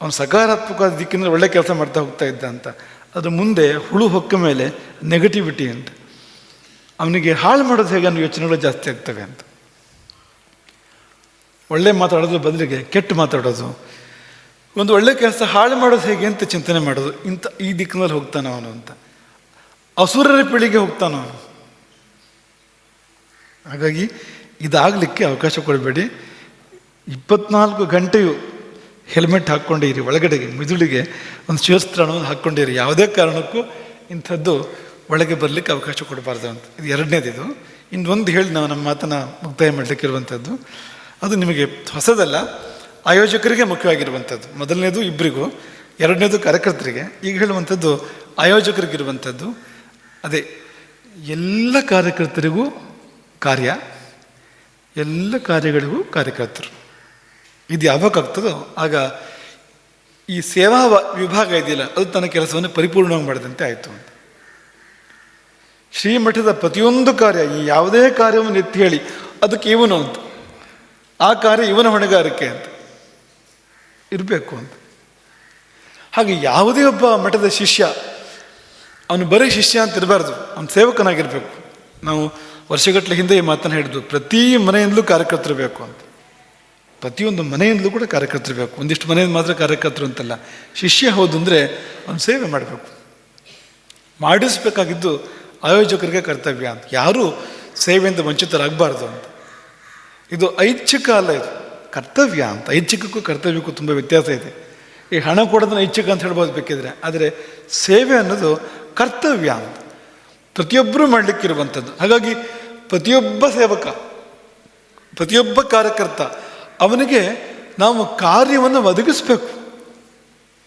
ಅವನು ಸಕಾರಾತ್ಮಕ ದಿಕ್ಕಿನಲ್ಲಿ ಒಳ್ಳೆ ಕೆಲಸ ಮಾಡ್ತಾ ಹೋಗ್ತಾ ಇದ್ದ ಅಂತ. ಅದ್ರ ಮುಂದೆ ಹುಳು ಹೊಕ್ಕ ಮೇಲೆ ನೆಗೆಟಿವಿಟಿ ಅಂತ. ಅವನಿಗೆ ಹಾಳು ಮಾಡೋದು ಹೇಗೆ ಅನ್ನೋ ಯೋಚನೆಗಳು ಜಾಸ್ತಿ ಆಗ್ತವೆ ಅಂತ. ಒಳ್ಳೆ ಮಾತಾಡೋದ್ರ ಬದಲಿಗೆ ಕೆಟ್ಟು ಮಾತಾಡೋದು. ಒಂದು ಒಳ್ಳೆ ಕೆಲಸ ಹಾಳು ಮಾಡೋದು ಹೇಗೆ ಅಂತ ಚಿಂತನೆ ಮಾಡೋದು. ಇಂಥ ಈ ದಿಕ್ಕಿನಲ್ಲಿ ಹೋಗ್ತಾನೆ ಅವನು ಅಂತ. ಅಸುರರ ಪೀಳಿಗೆ ಹೋಗ್ತಾನೆ ಅವನು. ಹಾಗಾಗಿ ಇದಾಗಲಿಕ್ಕೆ ಅವಕಾಶ ಕೊಡಬೇಡಿ. ಇಪ್ಪತ್ನಾಲ್ಕು ಗಂಟೆಯು ಹೆಲ್ಮೆಟ್ ಹಾಕ್ಕೊಂಡಿರಿ, ಒಳಗಡೆಗೆ, ಮಿದುಳಿಗೆ ಒಂದು ಶಿವಸ್ತ್ರಾಣವನ್ನು ಹಾಕ್ಕೊಂಡಿರಿ. ಯಾವುದೇ ಕಾರಣಕ್ಕೂ ಇಂಥದ್ದು ಒಳಗೆ ಬರಲಿಕ್ಕೆ ಅವಕಾಶ ಕೊಡಬಾರ್ದು ಅಂತ. ಇದು ಎರಡನೇದು ಇದು. ಇನ್ನೊಂದು ಹೇಳಿ ನಾವು ನಮ್ಮ ಮಾತನ್ನು ಮುಕ್ತಾಯ ಮಾಡಲಿಕ್ಕಿರುವಂಥದ್ದು ಅದು ನಿಮಗೆ ಹೊಸದಲ್ಲ, ಆಯೋಜಕರಿಗೆ ಮುಖ್ಯವಾಗಿರುವಂಥದ್ದು ಮೊದಲನೇದು ಇಬ್ಬರಿಗೂ ಎರಡನೇದು ಕಾರ್ಯಕರ್ತರಿಗೆ. ಈಗ ಹೇಳುವಂಥದ್ದು ಆಯೋಜಕರಿಗಿರುವಂಥದ್ದು ಅದೇ, ಎಲ್ಲ ಕಾರ್ಯಕರ್ತರಿಗೂ ಕಾರ್ಯ, ಎಲ್ಲ ಕಾರ್ಯಗಳಿಗೂ ಕಾರ್ಯಕರ್ತರು. ಇದು ಯಾವಾಗ ಆಗ್ತದೋ, ಆಗ ಈ ಸೇವಾ ವಿಭಾಗ ಇದೆಯಲ್ಲ, ಅದು ತನ್ನ ಕೆಲಸವನ್ನು ಪರಿಪೂರ್ಣವಾಗಿ ಮಾಡಿದಂತೆ ಆಯಿತು ಅಂತ. ಶ್ರೀಮಠದ ಪ್ರತಿಯೊಂದು ಕಾರ್ಯ, ಈ ಯಾವುದೇ ಕಾರ್ಯವನ್ನು ಎತ್ತಿ ಹೇಳಿ, ಅದಕ್ಕೆ ಇವನು ಅಂತ. ಆ ಕಾರ್ಯ ಇವನ ಹೊಣೆಗಾರಿಕೆ ಅಂತ. ಇರಬೇಕು ಅಂತ. ಹಾಗೆ ಯಾವುದೇ ಒಬ್ಬ ಮಠದ ಶಿಷ್ಯ, ಅವನು ಬರೀ ಶಿಷ್ಯ ಅಂತ ಇರಬಾರ್ದು. ಅವನು ಸೇವಕನಾಗಿರಬೇಕು. ನಾವು ವರ್ಷಗಟ್ಟಲೆ ಹಿಂದೆ ಈ ಮಾತನ್ನು ಹೇಳಿದ್ವು. ಪ್ರತಿ ಮನೆಯಿಂದಲೂ ಕಾರ್ಯಕರ್ತರು ಅಂತ. ಪ್ರತಿಯೊಂದು ಮನೆಯಿಂದಲೂ ಕೂಡ ಕಾರ್ಯಕರ್ತರು ಬೇಕು. ಒಂದಿಷ್ಟು ಮನೆಯಿಂದ ಮಾತ್ರ ಕಾರ್ಯಕರ್ತರು ಅಂತಲ್ಲ. ಶಿಷ್ಯ ಹೌದು ಅಂದರೆ ಅವನು ಸೇವೆ ಮಾಡಬೇಕು. ಮಾಡಿಸ್ಬೇಕಾಗಿದ್ದು ಆಯೋಜಕರಿಗೆ ಕರ್ತವ್ಯ ಅಂತ. ಯಾರೂ ಸೇವೆಯಿಂದ ವಂಚಿತರಾಗಬಾರ್ದು ಅಂತ. ಇದು ಐಚ್ಛಿಕ ಅಲ್ಲ ಇದು. ಕರ್ತವ್ಯ ಅಂತ. ಐಚ್ಛಿಕಕ್ಕೂ ಕರ್ತವ್ಯಕ್ಕೂ ತುಂಬ ವ್ಯತ್ಯಾಸ ಇದೆ. ಈ ಹಣ ಕೊಡೋದನ್ನ ಐಚ್ಛಿಕ ಅಂತ ಹೇಳ್ಬೋದು ಬೇಕಿದ್ರೆ. ಆದರೆ ಸೇವೆ ಅನ್ನೋದು ಕರ್ತವ್ಯ ಅಂತ. ಪ್ರತಿಯೊಬ್ಬರೂ ಮಾಡಲಿಕ್ಕಿರುವಂಥದ್ದು. ಹಾಗಾಗಿ ಪ್ರತಿಯೊಬ್ಬ ಸೇವಕ, ಪ್ರತಿಯೊಬ್ಬ ಕಾರ್ಯಕರ್ತ, ಅವನಿಗೆ ನಾವು ಕಾರ್ಯವನ್ನು ಒದಗಿಸ್ಬೇಕು.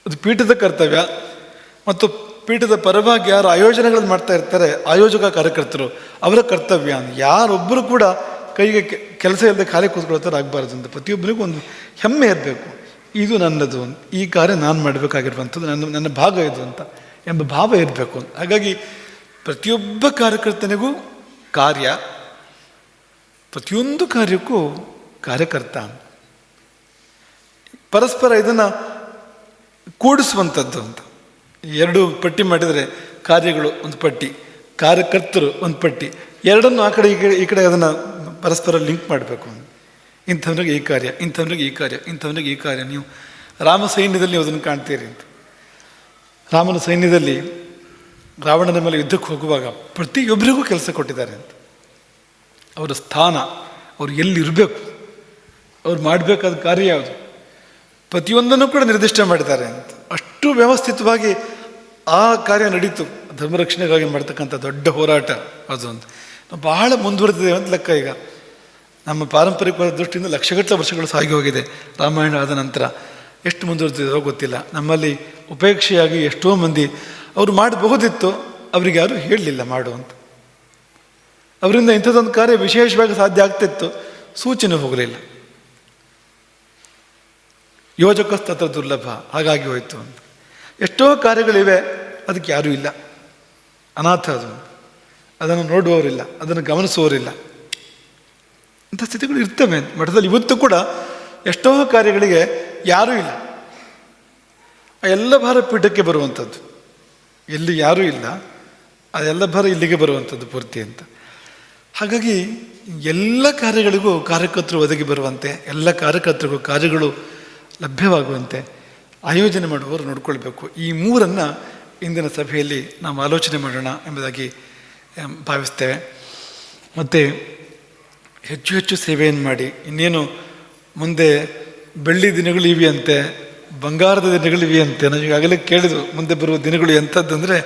ಅದು ಪೀಠದ ಕರ್ತವ್ಯ. ಮತ್ತು ಪೀಠದ ಪರವಾಗಿ ಯಾರು ಆಯೋಜನೆಗಳನ್ನು ಮಾಡ್ತಾ ಇರ್ತಾರೆ, ಆಯೋಜಕ ಕಾರ್ಯಕರ್ತರು, ಅವರ ಕರ್ತವ್ಯ ಯಾರೊಬ್ಬರು ಕೂಡ ಕೈಗೆ ಕೆಲಸ ಇಲ್ಲದೆ ಖಾಲಿ ಕೂತ್ಕೊಳ್ತಾರೆ ಆಗಬಾರ್ದು ಅಂತ. ಪ್ರತಿಯೊಬ್ಬರಿಗೂ ಒಂದು ಹೆಮ್ಮೆ ಇರಬೇಕು. ಇದು ನನ್ನದು ಈ ಕಾರ್ಯ ನಾನು ಮಾಡಬೇಕಾಗಿರುವಂಥದ್ದು, ನನ್ನ ನನ್ನ ಭಾಗ ಇದು ಅಂತ ಎಂಬ ಭಾವ ಇರಬೇಕು ಅಂತ. ಹಾಗಾಗಿ ಪ್ರತಿಯೊಬ್ಬ ಕಾರ್ಯಕರ್ತನಿಗೂ ಕಾರ್ಯ, ಪ್ರತಿಯೊಂದು ಕಾರ್ಯಕ್ಕೂ ಕಾರ್ಯಕರ್ತ ಪರಸ್ಪರ ಇದನ್ನು ಕೂಡಿಸುವಂಥದ್ದು ಅಂತ. ಎರಡು ಪಟ್ಟಿ ಮಾಡಿದರೆ ಕಾರ್ಯಗಳು ಒಂದು ಪಟ್ಟಿ, ಕಾರ್ಯಕರ್ತರು ಒಂದು ಪಟ್ಟಿ. ಎರಡನ್ನು ಆ ಕಡೆ ಈ ಕಡೆ ಈ ಕಡೆ ಅದನ್ನು ಪರಸ್ಪರ ಲಿಂಕ್ ಮಾಡಬೇಕು ಇಂಥವ್ರಿಗೆ ಈ ಕಾರ್ಯ ಇಂಥವ್ರಿಗೆ ಈ ಕಾರ್ಯ ಇಂಥವ್ರಿಗೆ ಈ ಕಾರ್ಯ. ನೀವು ರಾಮ ಸೈನ್ಯದಲ್ಲಿ ಅದನ್ನು ಕಾಣ್ತೀರಿ ಅಂತ. ರಾಮನ ಸೈನ್ಯದಲ್ಲಿ ರಾವಣನ ಮೇಲೆ ಯುದ್ಧಕ್ಕೆ ಹೋಗುವಾಗ ಪ್ರತಿಯೊಬ್ಬರಿಗೂ ಕೆಲಸ ಕೊಟ್ಟಿದ್ದಾರೆ ಅಂತ. ಅವರ ಸ್ಥಾನ, ಅವ್ರು ಎಲ್ಲಿರಬೇಕು, ಅವ್ರು ಮಾಡಬೇಕಾದ ಕಾರ್ಯ ಯಾವುದು? ಪ್ರತಿಯೊಂದನ್ನು ಕೂಡ ನಿರ್ದಿಷ್ಟ ಮಾಡಿದ್ದಾರೆ ಅಂತ. ಅಷ್ಟು ವ್ಯವಸ್ಥಿತವಾಗಿ ಆ ಕಾರ್ಯ ನಡೀತು. ಧರ್ಮರಕ್ಷಣೆಗಾಗಿ ಮಾಡ್ತಕ್ಕಂಥ ದೊಡ್ಡ ಹೋರಾಟ ಅದು ಅಂತ. ನಾವು ಬಹಳ ಮುಂದುವರೆದಿದೆ ಅಂತ ಲೆಕ್ಕ ಈಗ. ನಮ್ಮ ಪಾರಂಪರಿಕವಾದ ದೃಷ್ಟಿಯಿಂದ ಲಕ್ಷಗಟ್ಟಲೆ ವರ್ಷಗಳು ಸಾಗಿ ಹೋಗಿದೆ ರಾಮಾಯಣ ಆದ ನಂತರ. ಎಷ್ಟು ಮುಂದುವರೆದಿದೆಯೋ ಗೊತ್ತಿಲ್ಲ. ನಮ್ಮಲ್ಲಿ ಉಪೇಕ್ಷೆಯಾಗಿ ಎಷ್ಟೋ ಮಂದಿ ಅವರು ಮಾಡಬಹುದಿತ್ತು, ಅವರಿಗೆ ಯಾರು ಹೇಳಲಿಲ್ಲ ಮಾಡು ಅಂತ. ಅವರಿಂದ ಇಂಥದ್ದೊಂದು ಕಾರ್ಯ ವಿಶೇಷವಾಗಿ ಸಾಧ್ಯ ಆಗ್ತಿತ್ತು. ಸೂಚನೆ ಹೋಗಲಿಲ್ಲ. ಯೋಜಕಸ್ತತ್ರ ದುರ್ಲಭ. ಹಾಗಾಗಿ ಹೋಯಿತು ಅಂತ. ಎಷ್ಟೋ ಕಾರ್ಯಗಳಿವೆ, ಅದಕ್ಕೆ ಯಾರೂ ಇಲ್ಲ. ಅನಾಥ ಅದು. ಅದನ್ನು ನೋಡುವವರಿಲ್ಲ. ಅದನ್ನು ಗಮನಿಸುವವರಿಲ್ಲ. ಇಂಥ ಸ್ಥಿತಿಗಳು ಇರ್ತವೆ. ಮಠದಲ್ಲಿ ಇವತ್ತು ಕೂಡ ಎಷ್ಟೋ ಕಾರ್ಯಗಳಿಗೆ ಯಾರೂ ಇಲ್ಲ. ಆ ಎಲ್ಲ ಭಾರ ಪೀಠಕ್ಕೆ ಬರುವಂಥದ್ದು. ಎಲ್ಲಿ ಯಾರೂ ಇಲ್ಲ. ಅದೆಲ್ಲ ಭಾರ ಇಲ್ಲಿಗೆ ಬರುವಂಥದ್ದು ಪೂರ್ತಿ ಅಂತ. ಹಾಗಾಗಿ ಎಲ್ಲ ಕಾರ್ಯಗಳಿಗೂ ಕಾರ್ಯಕರ್ತರು ಒದಗಿ ಬರುವಂತೆ, ಎಲ್ಲ ಕಾರ್ಯಕರ್ತರಿಗೂ ಕಾರ್ಯಗಳು ಲಭ್ಯವಾಗುವಂತೆ ಆಯೋಜನೆ ಮಾಡುವವರು ನೋಡಿಕೊಳ್ಬೇಕು. ಈ ಮೂರನ್ನು ಇಂದಿನ ಸಭೆಯಲ್ಲಿ ನಾವು ಆಲೋಚನೆ ಮಾಡೋಣ ಎಂಬುದಾಗಿ ಭಾವಿಸ್ತೇವೆ. ಮತ್ತು ಹೆಚ್ಚು ಹೆಚ್ಚು ಸೇವೆಯನ್ನು ಮಾಡಿ, ಇನ್ನೇನು ಮುಂದೆ ಬೆಳ್ಳಿ ದಿನಗಳು ಇವೆ ಅಂತೆ ಬಂಗಾರದ ದಿನಗಳು ಇವೆ ಅಂತೆ ನಾವು ಈಗಾಗಲೇ ಕೇಳಿದ್ವು ಮುಂದೆ ಬರುವ ದಿನಗಳು ಎಂಥದ್ದು ಅಂದರೆ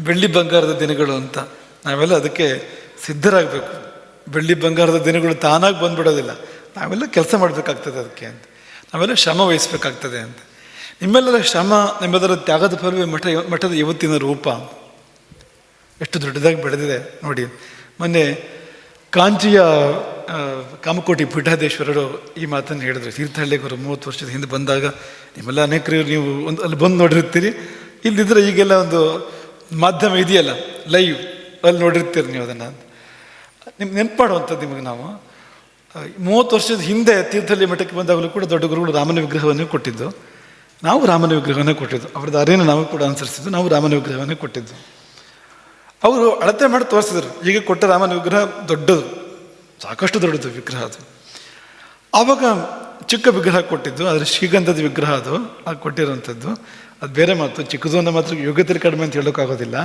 ಬೆಳ್ಳಿ ಬಂಗಾರದ ದಿನಗಳು ಅಂತ. ನಾವೆಲ್ಲ ಅದಕ್ಕೆ ಸಿದ್ಧರಾಗಬೇಕು. ಬೆಳ್ಳಿ ಬಂಗಾರದ ದಿನಗಳು ತಾನಾಗಿ ಬಂದ್ಬಿಡೋದಿಲ್ಲ. ನಾವೆಲ್ಲ ಕೆಲಸ ಮಾಡಬೇಕಾಗ್ತದೆ ಅದಕ್ಕೆ ಅಂತ. ನಾವೆಲ್ಲ ಶ್ರಮ ವಹಿಸ್ಬೇಕಾಗ್ತದೆ ಅಂತ. ನಿಮ್ಮೆಲ್ಲರ ಶ್ರಮ ನಿಮ್ಮದರ ತ್ಯಾಗದ ಫಲವೇ ಮಠ, ಮಠದ ಇವತ್ತಿನ ರೂಪ. ಎಷ್ಟು ದೊಡ್ಡದಾಗಿ ಬೆಳೆದಿದೆ ನೋಡಿ. ಮೊನ್ನೆ ಕಾಂಚಿಯ ಕಾಮಕೋಟಿ ಪೀಠಾಧೀಶ್ವರರು ಈ ಮಾತನ್ನು ಹೇಳಿದ್ರು. ತೀರ್ಥಹಳ್ಳಿಗರು ಮೂವತ್ತು ವರ್ಷದ ಹಿಂದೆ ಬಂದಾಗ ನಿಮ್ಮೆಲ್ಲ ಅನೇಕರು ನೀವು ಒಂದು, ಅಲ್ಲಿ ಬಂದು ನೋಡಿರ್ತೀರಿ. ಇಲ್ಲಿದ್ರೆ ಈಗೆಲ್ಲ ಒಂದು ಮಾಧ್ಯಮ ಇದೆಯಲ್ಲ, ಲೈವ್, ಅಲ್ಲಿ ನೋಡಿರ್ತೀರಿ ನೀವು ಅದನ್ನು ನಿಮ್ಗೆ ನೆನ್ಪಾಡುವಂಥದ್ದು ನಿಮಗೆ ನಾವು? ಮೂವತ್ತು ವರ್ಷದ ಹಿಂದೆ ತೀರ್ಥಹಳ್ಳಿ ಮಠಕ್ಕೆ ಬಂದಾಗಲೂ ಕೂಡ ದೊಡ್ಡ ಗುರುಗಳು ರಾಮನ ವಿಗ್ರಹವನ್ನೇ ಕೊಟ್ಟಿದ್ದು. ನಾವು ರಾಮನ ವಿಗ್ರಹವನ್ನೇ ಕೊಟ್ಟಿದ್ದು. ಅವ್ರ ದಾರಿಯನ್ನು ನಾವು ಕೂಡ ಅನುಸರಿಸಿದ್ದು. ನಾವು ರಾಮನ ವಿಗ್ರಹವನ್ನೇ ಕೊಟ್ಟಿದ್ದು. ಅವರು ಅಳತೆ ಮಾಡಿ ತೋರಿಸಿದ್ರು. ಈಗ ಕೊಟ್ಟ ರಾಮನ ವಿಗ್ರಹ ದೊಡ್ಡದು. ಸಾಕಷ್ಟು ದೊಡ್ಡದು ವಿಗ್ರಹ ಅದು. ಆವಾಗ ಚಿಕ್ಕ ವಿಗ್ರಹ ಕೊಟ್ಟಿದ್ದು. ಆದರೆ ಶ್ರೀಗಂಧದ ವಿಗ್ರಹ ಅದು. ಅದು ಕೊಟ್ಟಿರೋಂಥದ್ದು ಅದು ಬೇರೆ ಮಾತು. ಚಿಕ್ಕದು ಅನ್ನೋ ಮಾತ್ರ ಯೋಗ್ಯತೆ ಕಡಿಮೆ ಅಂತ ಹೇಳೋಕ್ಕಾಗೋದಿಲ್ಲ.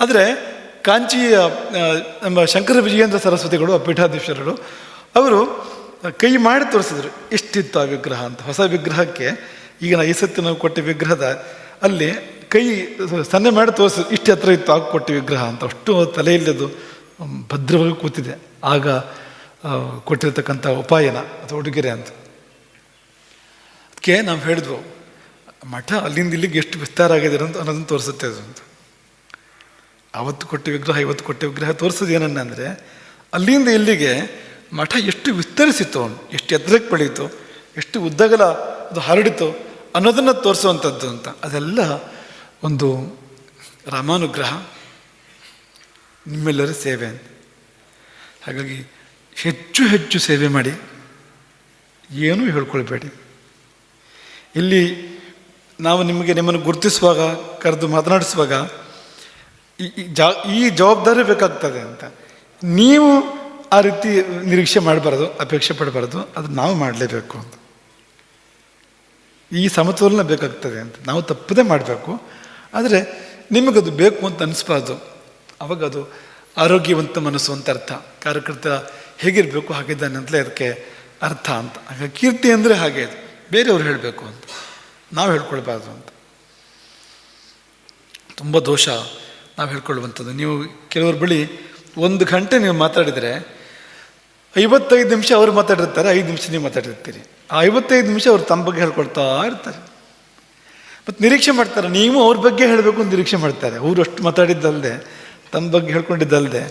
ಆದರೆ ಕಾಂಚಿಯ ನಮ್ಮ ಶಂಕರ ವಿಜಯೇಂದ್ರ ಸರಸ್ವತಿಗಳು, ಆ ಪೀಠಾಧೀಶರು ಅವರು ಕೈ ಮಾಡಿ ತೋರಿಸಿದ್ರು, ಇಷ್ಟಿತ್ತು ಆ ವಿಗ್ರಹ ಅಂತ. ಹೊಸ ವಿಗ್ರಹಕ್ಕೆ ಈಗ ನಾ ಈ ಕೊಟ್ಟ ವಿಗ್ರಹದ ಅಲ್ಲಿ ಕೈ ಸನ್ನೆ ಮಾಡಿ ತೋರಿಸಿದ್ರು, ಇಷ್ಟು ಹತ್ರ ಇತ್ತು ಆಗ ಕೊಟ್ಟ ವಿಗ್ರಹ ಅಂತ. ಅಷ್ಟು ತಲೆಯಿಲ್ಲದು ಭದ್ರವಾಗಿ ಕೂತಿದೆ. ಆಗ ಕೊಟ್ಟಿರ್ತಕ್ಕಂಥ ಉಪಾಯನ ಅಥವಾ ಉಡುಗೆರೆ ಅಂತ. ಅದಕ್ಕೆ ನಾವು ಹೇಳಿದ್ವು, ಮಠ ಅಲ್ಲಿಂದ ಇಲ್ಲಿಗೆ ಎಷ್ಟು ವಿಸ್ತಾರ ಆಗಿದೆ ಅಂತ ಅನ್ನೋದನ್ನು ತೋರಿಸುತ್ತೆ ಅದು ಅಂತ. ಅವತ್ತು ಕೊಟ್ಟ ವಿಗ್ರಹ, ಇವತ್ತು ಕೊಟ್ಟ ವಿಗ್ರಹ ತೋರಿಸೋದು ಏನನ್ನ ಅಂದರೆ, ಅಲ್ಲಿಂದ ಇಲ್ಲಿಗೆ ಮಠ ಎಷ್ಟು ವಿಸ್ತರಿಸಿತ್ತು ಅವನು, ಎಷ್ಟು ಎತ್ತರಕ್ಕೆ ಬೆಳೀತು, ಎಷ್ಟು ಉದ್ದಗಲ ಅದು ಹರಡಿತು ಅನ್ನೋದನ್ನು ತೋರಿಸುವಂಥದ್ದು ಅಂತ. ಅದೆಲ್ಲ ಒಂದು ರಾಮಾನುಗ್ರಹ, ನಿಮ್ಮೆಲ್ಲರ ಸೇವೆ ಅಂತ. ಹಾಗಾಗಿ ಹೆಚ್ಚು ಹೆಚ್ಚು ಸೇವೆ ಮಾಡಿ, ಏನೂ ಹೇಳ್ಕೊಳ್ಬೇಡಿ. ಇಲ್ಲಿ ನಾವು ನಿಮಗೆ ನಿಮ್ಮನ್ನು ಗುರುತಿಸುವಾಗ, ಕರೆದು ಮಾತನಾಡಿಸುವಾಗ ಈ- ಈ ಜಾ ಈ ಜವಾಬ್ದಾರಿ ಬೇಕಾಗ್ತದೆ ಅಂತ. ನೀವು ಆ ರೀತಿ ನಿರೀಕ್ಷೆ ಮಾಡಬಾರ್ದು, ಅಪೇಕ್ಷೆ ಪಡಬಾರ್ದು, ಅದು ನಾವು ಮಾಡಲೇಬೇಕು ಅಂತ. ಈ ಸಮತೋಲನ ಬೇಕಾಗ್ತದೆ ಅಂತ. ನಾವು ತಪ್ಪದೇ ಮಾಡಬೇಕು. ಆದರೆ ನಿಮಗದು ಬೇಕು ಅಂತ ಅನಿಸ್ಬಾರ್ದು. ಅವಾಗ ಅದು ಆರೋಗ್ಯವಂತ ಮನಸ್ಸು ಅಂತ ಅರ್ಥ. ಕಾರ್ಯಕರ್ತ ಹೇಗಿರಬೇಕು, ಹಾಗಿದ್ದಾನೆ ಅಂತಲೇ ಅದಕ್ಕೆ ಅರ್ಥ ಅಂತ. ಹಾಗೆ ಕೀರ್ತಿ ಅಂದರೆ ಹಾಗೆ ಅದು. ಬೇರೆಯವ್ರು ಹೇಳಬೇಕು ಅಂತ. ನಾವು ಹೇಳ್ಕೊಳ್ಬಾರ್ದು ಅಂತ. ತುಂಬ ದೋಷ ನಾವು ಹೇಳ್ಕೊಳ್ಳುವಂಥದ್ದು. ನೀವು ಕೆಲವ್ರ ಬಳಿ ಒಂದು ಗಂಟೆ ನೀವು ಮಾತಾಡಿದರೆ ಐವತ್ತೈದು ನಿಮಿಷ ಅವ್ರು ಮಾತಾಡಿರ್ತಾರೆ, ಐದು ನಿಮಿಷ ನೀವು ಮಾತಾಡಿರ್ತೀರಿ. ಆ ಐವತ್ತೈದು ನಿಮಿಷ ಅವ್ರು ತಮ್ಮ ಬಗ್ಗೆ ಹೇಳ್ಕೊಳ್ತಾ ಇರ್ತಾರೆ. ಮತ್ತು ನಿರೀಕ್ಷೆ ಮಾಡ್ತಾರೆ, ನೀವು ಅವ್ರ ಬಗ್ಗೆ ಹೇಳಬೇಕು ಅಂತ ನಿರೀಕ್ಷೆ ಮಾಡ್ತಾರೆ. ಅವರು ಅಷ್ಟು ಮಾತಾಡಿದ್ದಲ್ಲದೆ ತಮ್ಮ ಬಗ್ಗೆ ಹೇಳ್ಕೊಂಡಿದ್ದಲ್ಲದೆ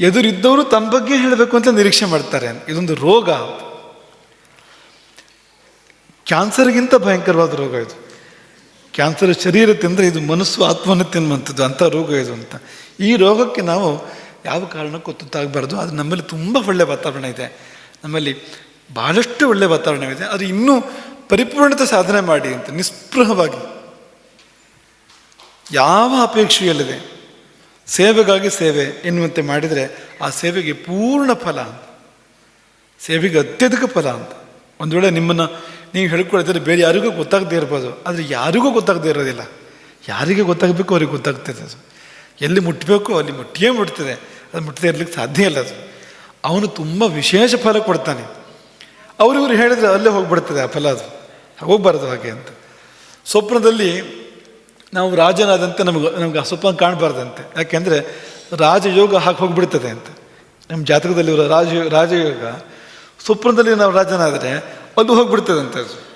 ಎದುರಿದ್ದವರು ತಮ್ಮ ಬಗ್ಗೆ ಹೇಳಬೇಕು ಅಂತ ನಿರೀಕ್ಷೆ ಮಾಡ್ತಾರೆ. ಇದೊಂದು ರೋಗ. ಕ್ಯಾನ್ಸರ್ಗಿಂತ ಭಯಂಕರವಾದ ರೋಗ ಇದು. ಕ್ಯಾನ್ಸರ್ ಶರೀರ ತಿಂದರೆ ಇದು ಮನಸ್ಸು ಆತ್ಮನ ತಿನ್ನುವಂಥದ್ದು, ಅಂಥ ರೋಗ ಇದು ಅಂತ. ಈ ರೋಗಕ್ಕೆ ನಾವು ಯಾವ ಕಾರಣಕ್ಕೂ ತುತ್ತಾಗಬಾರ್ದು. ಅದು ನಮ್ಮಲ್ಲಿ ತುಂಬ ಒಳ್ಳೆಯ ವಾತಾವರಣ ಇದೆ. ನಮ್ಮಲ್ಲಿ ಬಹಳಷ್ಟು ಒಳ್ಳೆಯ ವಾತಾವರಣವಿದೆ. ಅದು ಇನ್ನೂ ಪರಿಪೂರ್ಣತೆ ಸಾಧನೆ ಮಾಡಿ ಅಂತ, ನಿಸ್ಪೃಹವಾಗಿ. ಯಾವ ಅಪೇಕ್ಷೆಯಲ್ಲಿದೆ? ಸೇವೆಗಾಗಿ ಸೇವೆ ಎನ್ನುವಂತೆ ಮಾಡಿದರೆ ಆ ಸೇವೆಗೆ ಪೂರ್ಣ ಫಲ ಅಂತ, ಸೇವೆಗೆ ಅತ್ಯಧಿಕ ಫಲ ಅಂತ. ಒಂದು ವೇಳೆ ನಿಮ್ಮನ್ನು ನೀವು ಹೇಳ್ಕೊಳ್ತಾರೆ ಬೇರೆ ಯಾರಿಗೂ ಗೊತ್ತಾಗದೇ ಇರ್ಬೋದು. ಆದರೆ ಯಾರಿಗೂ ಗೊತ್ತಾಗದೇ ಇರೋದಿಲ್ಲ. ಯಾರಿಗೆ ಗೊತ್ತಾಗಬೇಕು, ಅವ್ರಿಗೆ ಗೊತ್ತಾಗ್ತದೆ ಅದು ಎಲ್ಲಿ ಮುಟ್ಟಬೇಕು ಅಲ್ಲಿ ಮುಟ್ಟಿಯೇ ಮುಟ್ತದೆ. ಅದು ಮುಟ್ಟದೇ ಇರ್ಲಿಕ್ಕೆ ಸಾಧ್ಯ ಇಲ್ಲ ಅದು. ಅವನು ತುಂಬ ವಿಶೇಷ ಫಲ ಕೊಡ್ತಾನೆ. ಅವರಿವರು ಹೇಳಿದ್ರೆ ಅಲ್ಲೇ ಹೋಗ್ಬಿಡ್ತದೆ ಆ ಫಲ ಅದು. ಹೋಗ್ಬಾರ್ದು ಹಾಗೆ ಅಂತ. ಸ್ವಪ್ನದಲ್ಲಿ ನಾವು ರಾಜನಾದಂತೆ ನಮಗೆ, ನಮ್ಗೆ ಆ ಸ್ವಪ್ನ ಕಾಣಬಾರ್ದಂತೆ. ಯಾಕೆಂದರೆ ರಾಜಯೋಗ ಹಾಕಿ ಹೋಗ್ಬಿಡ್ತದೆ ಅಂತ. ನಮ್ಮ ಜಾತಕದಲ್ಲಿ ಇರೋ ರಾಜ, ರಾಜಯೋಗ, ಸ್ವಪ್ನದಲ್ಲಿ ನಾವು ರಾಜನಾದರೆ ಅದು ಹೋಗಿಬಿಡ್ತದಂತೆ ಅದು.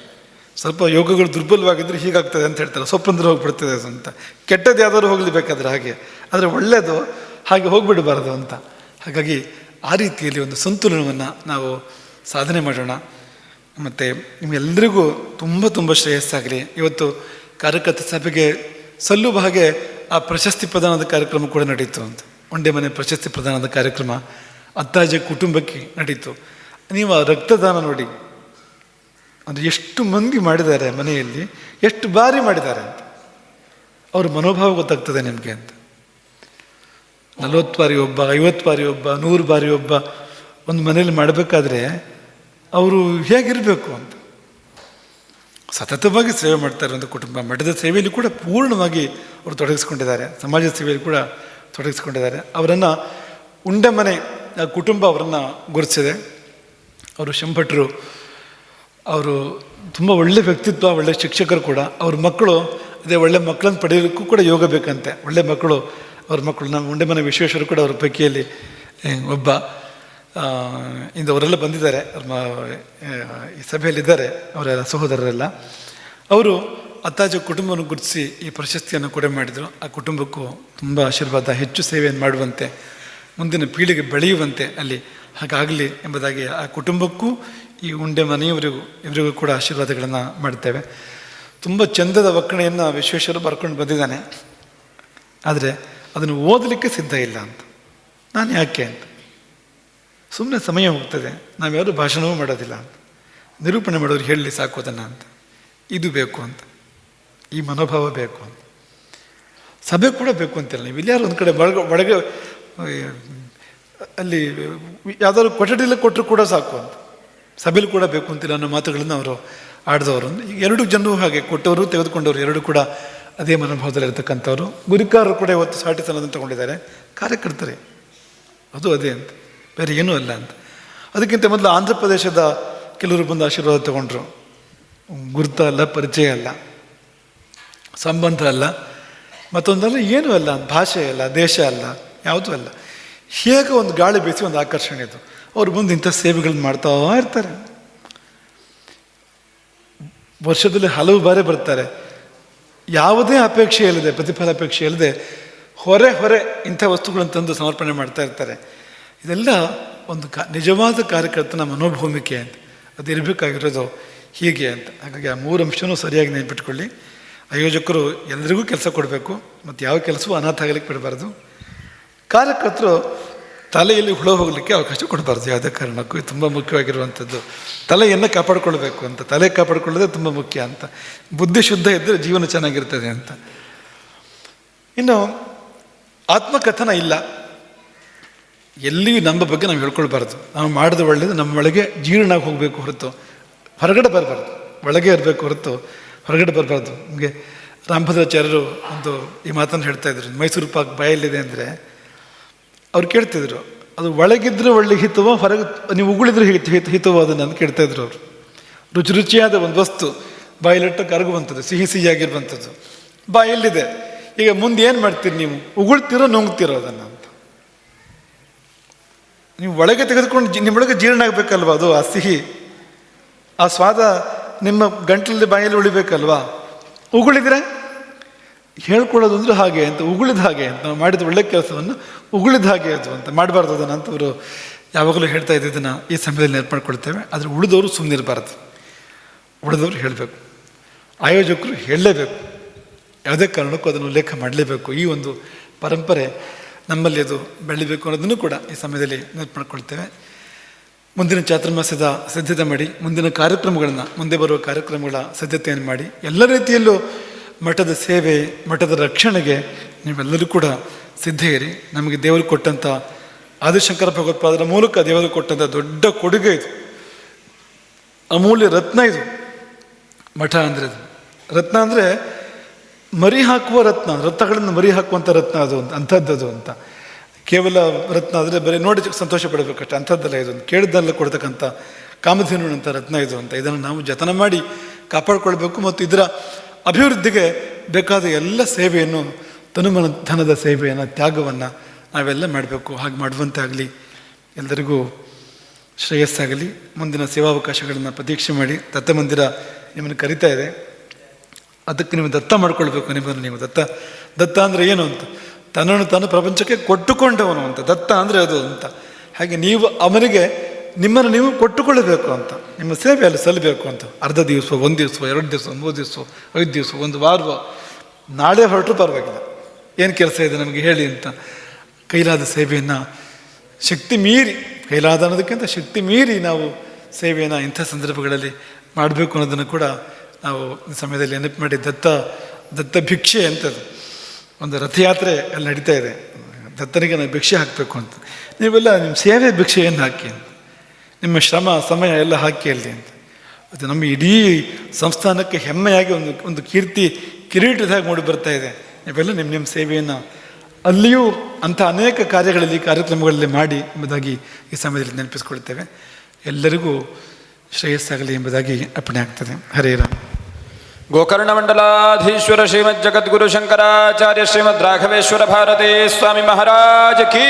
ಸ್ವಲ್ಪ ಯೋಗಗಳು ದುರ್ಬಲವಾಗಿದ್ದರೆ ಹೀಗಾಗ್ತದೆ ಅಂತ ಹೇಳ್ತಾರೆ. ಸ್ವಪ್ನದಲ್ಲಿ ಹೋಗ್ಬಿಡ್ತದೆ ಅಂತ. ಕೆಟ್ಟದ್ದು ಯಾವ್ದಾದ್ರು ಹೋಗ್ಲಿ ಬೇಕಾದ್ರೆ ಹಾಗೆ. ಆದರೆ ಒಳ್ಳೆಯದು ಹಾಗೆ ಹೋಗ್ಬಿಡಬಾರ್ದು ಅಂತ. ಹಾಗಾಗಿ ಆ ರೀತಿಯಲ್ಲಿ ಒಂದು ಸಂತುಲನವನ್ನು ನಾವು ಸಾಧನೆ ಮಾಡೋಣ. ಮತ್ತು ನಿಮ್ಗೆಲ್ಲರಿಗೂ ತುಂಬ ತುಂಬ ಶ್ರೇಯಸ್ಸಾಗಲಿ. ಇವತ್ತು ಕಾರ್ಯಕರ್ತ ಸಭೆಗೆ ಸಲ್ಲುವ ಹಾಗೆ ಆ ಪ್ರಶಸ್ತಿ ಪ್ರದಾನದ ಕಾರ್ಯಕ್ರಮ ಕೂಡ ನಡೀತು ಅಂತ. ಒಂಡೆ ಮನೆ ಪ್ರಶಸ್ತಿ ಪ್ರದಾನದ ಕಾರ್ಯಕ್ರಮ ಅತ್ತಾಜೆ ಕುಟುಂಬಕ್ಕೆ ನಡೀತು. ನೀವು ಆ ರಕ್ತದಾನ ನೋಡಿ. ಅಂದರೆ ಎಷ್ಟು ಮಂದಿ ಮಾಡಿದ್ದಾರೆ ಮನೆಯಲ್ಲಿ, ಎಷ್ಟು ಬಾರಿ ಮಾಡಿದ್ದಾರೆ ಅಂತ. ಅವ್ರ ಮನೋಭಾವ ಗೊತ್ತಾಗ್ತದೆ ನಿಮಗೆ ಅಂತ. ನಲವತ್ತು ಬಾರಿ ಒಬ್ಬ, ಐವತ್ತು ಬಾರಿ ಒಬ್ಬ, ನೂರು ಬಾರಿ ಒಬ್ಬ ಒಂದು ಮನೇಲಿ ಮಾಡಬೇಕಾದ್ರೆ ಅವರು ಹೇಗಿರಬೇಕು ಅಂತ. ಸತತವಾಗಿ ಸೇವೆ ಮಾಡ್ತಾರೆ ಒಂದು ಕುಟುಂಬ, ಮಠದ ಸೇವೆಯಲ್ಲಿ ಕೂಡ ಪೂರ್ಣವಾಗಿ ಅವರು ತೊಡಗಿಸ್ಕೊಂಡಿದ್ದಾರೆ. ಸಮಾಜ ಸೇವೆಯಲ್ಲಿ ಕೂಡ ತೊಡಗಿಸ್ಕೊಂಡಿದ್ದಾರೆ. ಅವರನ್ನು ಉಂಡೆ ಮನೆ ಕುಟುಂಬ ಅವರನ್ನು ಗುರುತಿಸಿದೆ. ಅವರು ಶಂಭಟ್ರು, ಅವರು ತುಂಬ ಒಳ್ಳೆ ವ್ಯಕ್ತಿತ್ವ, ಒಳ್ಳೆ ಶಿಕ್ಷಕರು ಕೂಡ. ಅವ್ರ ಮಕ್ಕಳು, ಅದೇ ಒಳ್ಳೆ ಮಕ್ಕಳನ್ನು ಪಡೆಯೋದಕ್ಕೂ ಕೂಡ ಯೋಗ ಬೇಕಂತೆ. ಒಳ್ಳೆ ಮಕ್ಕಳು ಅವ್ರ ಮಕ್ಕಳು ನಮ್ಮ ಉಂಡೆ ಮನೆ ವಿಶ್ವೇಶ್ವರ ಕೂಡ ಅವ್ರ ಪೈಕಿಯಲ್ಲಿ ಒಬ್ಬ ಇಂದು ಅವರೆಲ್ಲ ಬಂದಿದ್ದಾರೆ. ಅವ್ರ ಈ ಸಭೆಯಲ್ಲಿದ್ದಾರೆ ಅವರ ಸಹೋದರರೆಲ್ಲ. ಅವರು ಅತ್ತಾಜ ಕುಟುಂಬವನ್ನು ಗುರುತಿಸಿ ಈ ಪ್ರಶಸ್ತಿಯನ್ನು ಕೊಡೆ ಮಾಡಿದರು. ಆ ಕುಟುಂಬಕ್ಕೂ ತುಂಬ ಆಶೀರ್ವಾದ, ಹೆಚ್ಚು ಸೇವೆಯನ್ನು ಮಾಡುವಂತೆ, ಮುಂದಿನ ಪೀಳಿಗೆ ಬೆಳೆಯುವಂತೆ ಅಲ್ಲಿ ಹಾಗಾಗಲಿ ಎಂಬುದಾಗಿ ಆ ಕುಟುಂಬಕ್ಕೂ ಈ ಉಂಡೆ ಮನೆಯವರಿಗೂ ಇವರಿಗೂ ಕೂಡ ಆಶೀರ್ವಾದಗಳನ್ನು ಮಾಡ್ತೇವೆ. ತುಂಬ ಚಂದದ ಒಕ್ಕಣೆಯನ್ನು ವಿಶ್ವೇಶ್ವರ ಬರ್ಕೊಂಡು ಬಂದಿದ್ದಾನೆ. ಆದರೆ ಅದನ್ನು ಓದಲಿಕ್ಕೆ ಸಿದ್ಧ ಇಲ್ಲ ಅಂತ. ನಾನು ಯಾಕೆ ಅಂತ. ಸುಮ್ಮನೆ ಸಮಯ ಹೋಗ್ತದೆ. ನಾವ್ಯಾರು ಭಾಷಣವೂ ಮಾಡೋದಿಲ್ಲ ಅಂತ. ನಿರೂಪಣೆ ಮಾಡೋರು ಹೇಳಲಿ ಸಾಕು ಅಂತ. ಇದು ಬೇಕು ಅಂತ. ಈ ಮನೋಭಾವ ಬೇಕು ಅಂತ. ಸಭೆ ಕೂಡ ಬೇಕು ಅಂತಿಲ್ಲ. ನೀವು ಇಲ್ಲಾರು ಒಂದು ಕಡೆ ಒಳಗೆ ಒಳಗೆ ಅಲ್ಲಿ ಯಾವ್ದಾದ್ರು ಕೊಠಡಿಲ್ಲ ಕೊಟ್ಟರು ಕೂಡ ಸಾಕು ಅಂತ. ಸಭೆಯಲ್ಲಿ ಕೂಡ ಬೇಕು ಅಂತಿಲ್ಲ ಅನ್ನೋ ಮಾತುಗಳನ್ನು ಅವರು ಆಡಿದವರು. ಎರಡು ಜನರು ಹಾಗೆ ಕೊಟ್ಟವರು, ತೆಗೆದುಕೊಂಡವರು ಎರಡು ಕೂಡ ಅದೇ ಮನೋಭಾವದಲ್ಲಿ ಇರತಕ್ಕಂಥವ್ರು ಗುರಿಕಾರರು ಕೂಡ ಇವತ್ತು ಸಾಟಿ ಸನ್ನದನ್ನು ತಗೊಂಡಿದ್ದಾರೆ. ಕಾರ್ಯಕರ್ತರೆ, ಅದು ಅದೇ ಅಂತ. ಬೇರೆ ಏನೂ ಅಲ್ಲ ಅಂತ. ಅದಕ್ಕಿಂತ ಮೊದಲು ಆಂಧ್ರ ಪ್ರದೇಶದ ಕೆಲವರು ಬಂದು ಆಶೀರ್ವಾದ ತಗೊಂಡ್ರು. ಗುರುತ ಅಲ್ಲ, ಪರಿಚಯ ಅಲ್ಲ. ಸಂಬಂಧ ಅಲ್ಲ. ಮತ್ತೊಂದಲ್ಲ, ಏನೂ ಅಲ್ಲ. ಭಾಷೆ ಅಲ್ಲ, ದೇಶ ಅಲ್ಲ, ಯಾವುದೂ ಅಲ್ಲ. ಹೇಗೆ ಒಂದು ಗಾಳಿ ಬೀಸಿ ಒಂದು ಆಕರ್ಷಣೆ ಇದು. ಅವ್ರು ಬಂದು ಇಂಥ ಸೇವೆಗಳನ್ನ ಮಾಡ್ತಾ ಇರ್ತಾರೆ. ವರ್ಷದಲ್ಲಿ ಹಲವು ಬಾರಿ ಬರ್ತಾರೆ. ಯಾವುದೇ ಅಪೇಕ್ಷೆ ಇಲ್ಲದೆ, ಪ್ರತಿಫಲ ಅಪೇಕ್ಷೆ ಇಲ್ಲದೆ ಹೊರೆ ಹೊರೆ ಇಂಥ ವಸ್ತುಗಳನ್ನು ತಂದು ಸಮರ್ಪಣೆ ಮಾಡ್ತಾ ಇರ್ತಾರೆ. ಇದೆಲ್ಲ ಒಂದು ಕಾ, ನಿಜವಾದ ಕಾರ್ಯಕರ್ತನ ಮನೋಭೂಮಿಕೆ ಅಂತ. ಅದು ಇರಬೇಕಾಗಿರೋದು ಹೀಗೆ ಅಂತ. ಹಾಗಾಗಿ ಆ ಮೂರು ಅಂಶನೂ ಸರಿಯಾಗಿ ನೆನಪಿಟ್ಕೊಳ್ಳಿ. ಆಯೋಜಕರು ಎಲ್ಲರಿಗೂ ಕೆಲಸ ಕೊಡಬೇಕು, ಮತ್ತು ಯಾವ ಕೆಲಸವೂ ಅನಾಥ ಆಗಲಿಕ್ಕೆ ಬಿಡಬಾರ್ದು. ಕಾರ್ಯಕರ್ತರು ತಲೆಯಲ್ಲಿ ಹುಳ ಹೋಗಲಿಕ್ಕೆ ಅವಕಾಶ ಕೊಡಬಾರ್ದು. ಯಾವುದೇ ಕಾರಣಕ್ಕೂ ತುಂಬ ಮುಖ್ಯವಾಗಿರುವಂಥದ್ದು. ತಲೆಯನ್ನು ಕಾಪಾಡಿಕೊಳ್ಬೇಕು ಅಂತ. ತಲೆ ಕಾಪಾಡಿಕೊಳ್ಳೋದೇ ತುಂಬ ಮುಖ್ಯ ಅಂತ. ಬುದ್ಧಿ ಶುದ್ಧ ಇದ್ದರೆ ಜೀವನ ಚೆನ್ನಾಗಿರ್ತದೆ ಅಂತ. ಇನ್ನು ಆತ್ಮಕಥನ ಇಲ್ಲ. ಎಲ್ಲಿಯೂ ನಮ್ಮ ಬಗ್ಗೆ ನಾವು ಹೇಳ್ಕೊಳ್ಬಾರ್ದು. ನಾವು ಮಾಡಿದ ಒಳ್ಳೆಯದು ನಮ್ಮ ಒಳಗೆ ಜೀರ್ಣ ಹೋಗಬೇಕು ಹೊರತು. ಹೊರಗಡೆ ಬರಬಾರ್ದು. ಒಳಗೆ ಇರಬೇಕು ಹೊರತು ಹೊರಗಡೆ ಬರಬಾರ್ದು. ನಮಗೆ ರಾಮಭದ್ರಾಚಾರ್ಯರು ಒಂದು ಈ ಮಾತನ್ನು ಹೇಳ್ತಾ ಇದ್ರು. ಮೈಸೂರು ಪಾಕ್ ಬಾಯಲ್ಲಿದೆ ಅಂದರೆ ಅವ್ರು ಕೇಳ್ತಿದ್ರು, ಅದು ಒಳಗಿದ್ರೆ ಒಳ್ಳೆ ಹಿತವೋ, ಹೊರಗೆ, ನೀವು ಉಗುಳಿದ್ರೆ ಹಿತ ಹಿತ ಹಿತವೋ ಅದನ್ನು ಅಂತ ಕೇಳ್ತಾ ಇದ್ರು ಅವರು. ರುಚಿ ರುಚಿಯಾದ ಒಂದು ವಸ್ತು ಬಾಯಿಲಿಟ್ಟು ಕರಗುವಂಥದ್ದು, ಸಿಹಿ ಸಿಹಿಯಾಗಿರುವಂಥದ್ದು. ಬಾಯಲ್ಲಿದೆ. ಈಗ ಮುಂದೆ ಏನು ಮಾಡ್ತೀರಿ ನೀವು? ಉಗುಳ್ತಿರೋ, ನುಂಗ್ತಿರೋ ಅದನ್ನು ಅಂತ. ನೀವು ಒಳಗೆ ತೆಗೆದುಕೊಂಡು ನಿಮ್ಮೊಳಗೆ ಜೀರ್ಣ ಆಗಬೇಕಲ್ವಾ ಅದು, ಆ ಸಿಹಿ? ಆ ಸ್ವಾದ ನಿಮ್ಮ ಗಂಟಲಲ್ಲಿ, ಬಾಯಲ್ಲಿ ಉಳಿಬೇಕಲ್ವಾ? ಉಗುಳಿದ್ರೆ? ಹೇಳ್ಕೊಳ್ಳೋದು ಅಂದರೆ ಹಾಗೆ ಅಂತ, ಉಗುಳಿದ ಹಾಗೆ ಅಂತ, ನಾವು ಮಾಡಿದ ಒಳ್ಳೆ ಕೆಲಸವನ್ನು ಉಗುಳಿದ ಹಾಗೆ ಅದು ಅಂತ ಮಾಡಬಾರ್ದು ಅದನ್ನು ಅಂತ ಅವರು ಯಾವಾಗಲೂ ಹೇಳ್ತಾ ಇದ್ದಿದ್ದನ್ನು ಈ ಸಮಯದಲ್ಲಿ ನೆನಪು ಆದರೆ ಉಳಿದವರು ಸುಮ್ಮನಿರಬಾರ್ದು ಉಳಿದವರು ಹೇಳಬೇಕು. ಆಯೋಜಕರು ಹೇಳಲೇಬೇಕು. ಯಾವುದೇ ಕಾರಣಕ್ಕೂ ಅದನ್ನು ಉಲ್ಲೇಖ ಮಾಡಲೇಬೇಕು. ಈ ಒಂದು ಪರಂಪರೆ ನಮ್ಮಲ್ಲಿ ಅದು ಬೆಳಿಬೇಕು ಅನ್ನೋದನ್ನು ಕೂಡ ಈ ಸಮಯದಲ್ಲಿ ನೆನಪು ಮಾಡ್ಕೊಳ್ತೇವೆ ಮುಂದಿನ ಚಾತುರ್ಮಾಸ್ಯದ ಸಿದ್ಧತೆ ಮಾಡಿ, ಮುಂದಿನ ಕಾರ್ಯಕ್ರಮಗಳನ್ನು, ಮುಂದೆ ಬರುವ ಕಾರ್ಯಕ್ರಮಗಳ ಸಿದ್ಧತೆಯನ್ನು ಮಾಡಿ, ಎಲ್ಲ ರೀತಿಯಲ್ಲೂ ಮಠದ ಸೇವೆ, ಮಠದ ರಕ್ಷಣೆಗೆ ನೀವೆಲ್ಲರೂ ಕೂಡ ಸಿದ್ಧ ಇರಿ ನಮಗೆ ದೇವರು ಕೊಟ್ಟಂಥ ಆದಿಶಂಕರ ಭಗವತ್ಪಾದರ ಮೂಲಕ ದೇವರು ಕೊಟ್ಟಂಥ ದೊಡ್ಡ ಕೊಡುಗೆ ಇದು. ಅಮೂಲ್ಯ ರತ್ನ ಇದು. ಮಠ ಅಂದರೆ ಅದು. ರತ್ನ ಅಂದರೆ ಮರಿ ಹಾಕುವ ರತ್ನ ರತ್ನಗಳನ್ನು ಮರಿ ಹಾಕುವಂಥ ರತ್ನ ಅದು ಅಂತ ಅಂಥದ್ದದು ಅಂತ. ಕೇವಲ ರತ್ನ ಆದರೆ ಬರೀ ನೋಡಿ ಸಂತೋಷ ಪಡಬೇಕಷ್ಟೆ ಅಂಥದ್ದಲ್ಲ ಇದು. ಕೇಳಿದ್ದಲ್ಲ ಕೊಡ್ತಕ್ಕಂಥ ಕಾಮಧೇನು ಅಂತ ರತ್ನ ಇದು ಅಂತ. ಇದನ್ನು ನಾವು ಜತನ ಮಾಡಿ ಕಾಪಾಡಿಕೊಳ್ಬೇಕು ಮತ್ತು ಇದರ ಅಭಿವೃದ್ಧಿಗೆ ಬೇಕಾದ ಎಲ್ಲ ಸೇವೆಯನ್ನು ತನುಮನ ಧನದ ಸೇವೆಯನ್ನು, ತ್ಯಾಗವನ್ನು ನಾವೆಲ್ಲ ಮಾಡಬೇಕು. ಹಾಗೆ ಮಾಡುವಂತೆ ಆಗಲಿ. ಎಲ್ಲರಿಗೂ ಶ್ರೇಯಸ್ಸಾಗಲಿ. ಮುಂದಿನ ಸೇವಾವಕಾಶಗಳನ್ನು ಪ್ರತೀಕ್ಷೆ ಮಾಡಿ ದತ್ತಮಂದಿರ ನಿಮ್ಮನ್ನು ಕರಿತಾ ಇದೆ. ಅದಕ್ಕೆ ನೀವು ದತ್ತ ಮಾಡ್ಕೊಳ್ಬೇಕು ನಿಮ್ಮನ್ನು ನೀವು. ದತ್ತ ದತ್ತ ಅಂದರೆ ಏನು ಅಂತ? ತನ್ನನ್ನು ತಾನು ಪ್ರಪಂಚಕ್ಕೆ ಕೊಟ್ಟುಕೊಂಡವನು ಅಂತ. ದತ್ತ ಅಂದರೆ ಅದು ಅಂತ. ಹಾಗೆ ನೀವು ಅವನಿಗೆ ನಿಮ್ಮನ್ನು ನೀವು ಕೊಟ್ಟುಕೊಳ್ಳಬೇಕು ಅಂತ, ನಿಮ್ಮ ಸೇವೆಯಲ್ಲಿ ಸಲ್ಲಬೇಕು ಅಂತ. ಅರ್ಧ ದಿವಸ, ಒಂದು ದಿವಸ, ಎರಡು ದಿವಸ, ಮೂರು ದಿವಸ, ಐದು ದಿವಸ, ಒಂದು ವಾರ ನಾಳೆ ಹೊರಟು ಪರವಾಗಿಲ್ಲ. ಏನು ಕೆಲಸ ಇದೆ ನಮಗೆ ಹೇಳಿ ಅಂತ. ಕೈಲಾದ ಸೇವೆಯನ್ನು ಶಕ್ತಿ ಮೀರಿ, ಕೈಲಾದ ಅನ್ನೋದಕ್ಕಿಂತ ಶಕ್ತಿ ಮೀರಿ ನಾವು ಸೇವೆಯನ್ನು ಇಂಥ ಸಂದರ್ಭಗಳಲ್ಲಿ ಮಾಡಬೇಕು ಅನ್ನೋದನ್ನು ಕೂಡ ನಾವು ಸಮಯದಲ್ಲಿ ನೆನಪು ಮಾಡಿ. ದತ್ತ ದತ್ತ ಭಿಕ್ಷೆ ಅಂತದ್ದು ಒಂದು ರಥಯಾತ್ರೆ ಅಲ್ಲಿ ನಡೀತಾ ಇದೆ. ದತ್ತನಿಗೆ ನಾವು ಭಿಕ್ಷೆ ಹಾಕಬೇಕು ಅಂತ. ನೀವೆಲ್ಲ ನಿಮ್ಮ ಸೇವೆ ಭಿಕ್ಷೆಯನ್ನು ಹಾಕಿ ನಿಮ್ಮ ಶ್ರಮ, ಸಮಯ ಎಲ್ಲ ಹಾಕಿ ಅಲ್ಲಿ ಅಂತ. ಅದು ನಮ್ಮ ಇಡೀ ಸಂಸ್ಥಾನಕ್ಕೆ ಹೆಮ್ಮೆಯಾಗಿ ಒಂದು ಒಂದು ಕೀರ್ತಿ, ಕಿರೀಟದಾಗ ಮೂಡಿ ಬರ್ತಾ ಇದೆ. ನೀವೆಲ್ಲ ನಿಮ್ಮ ನಿಮ್ಮ ಸೇವೆಯನ್ನು ಅಲ್ಲಿಯೂ ಅಂಥ ಅನೇಕ ಕಾರ್ಯಗಳಲ್ಲಿ, ಕಾರ್ಯಕ್ರಮಗಳಲ್ಲಿ ಮಾಡಿ ಎಂಬುದಾಗಿ ಈ ಸಮಯದಲ್ಲಿ ನೆನಪಿಸ್ಕೊಳ್ತೇವೆ. ಎಲ್ಲರಿಗೂ ಶ್ರೇಯಸ್ಸಾಗಲಿ ಎಂಬುದಾಗಿ ಅರ್ಪಣೆ ಆಗ್ತದೆ. ಹರೇ ರಾಮ್. ಗೋಕರ್ಣ ಮಂಡಲಾಧೀಶ್ವರ ಶ್ರೀಮದ್ ಜಗದ್ಗುರು ಶಂಕರಾಚಾರ್ಯ ಶ್ರೀಮದ್ ರಾಘವೇಶ್ವರ ಭಾರತೀ ಸ್ವಾಮಿ ಮಹಾರಾಜ ಕೀ.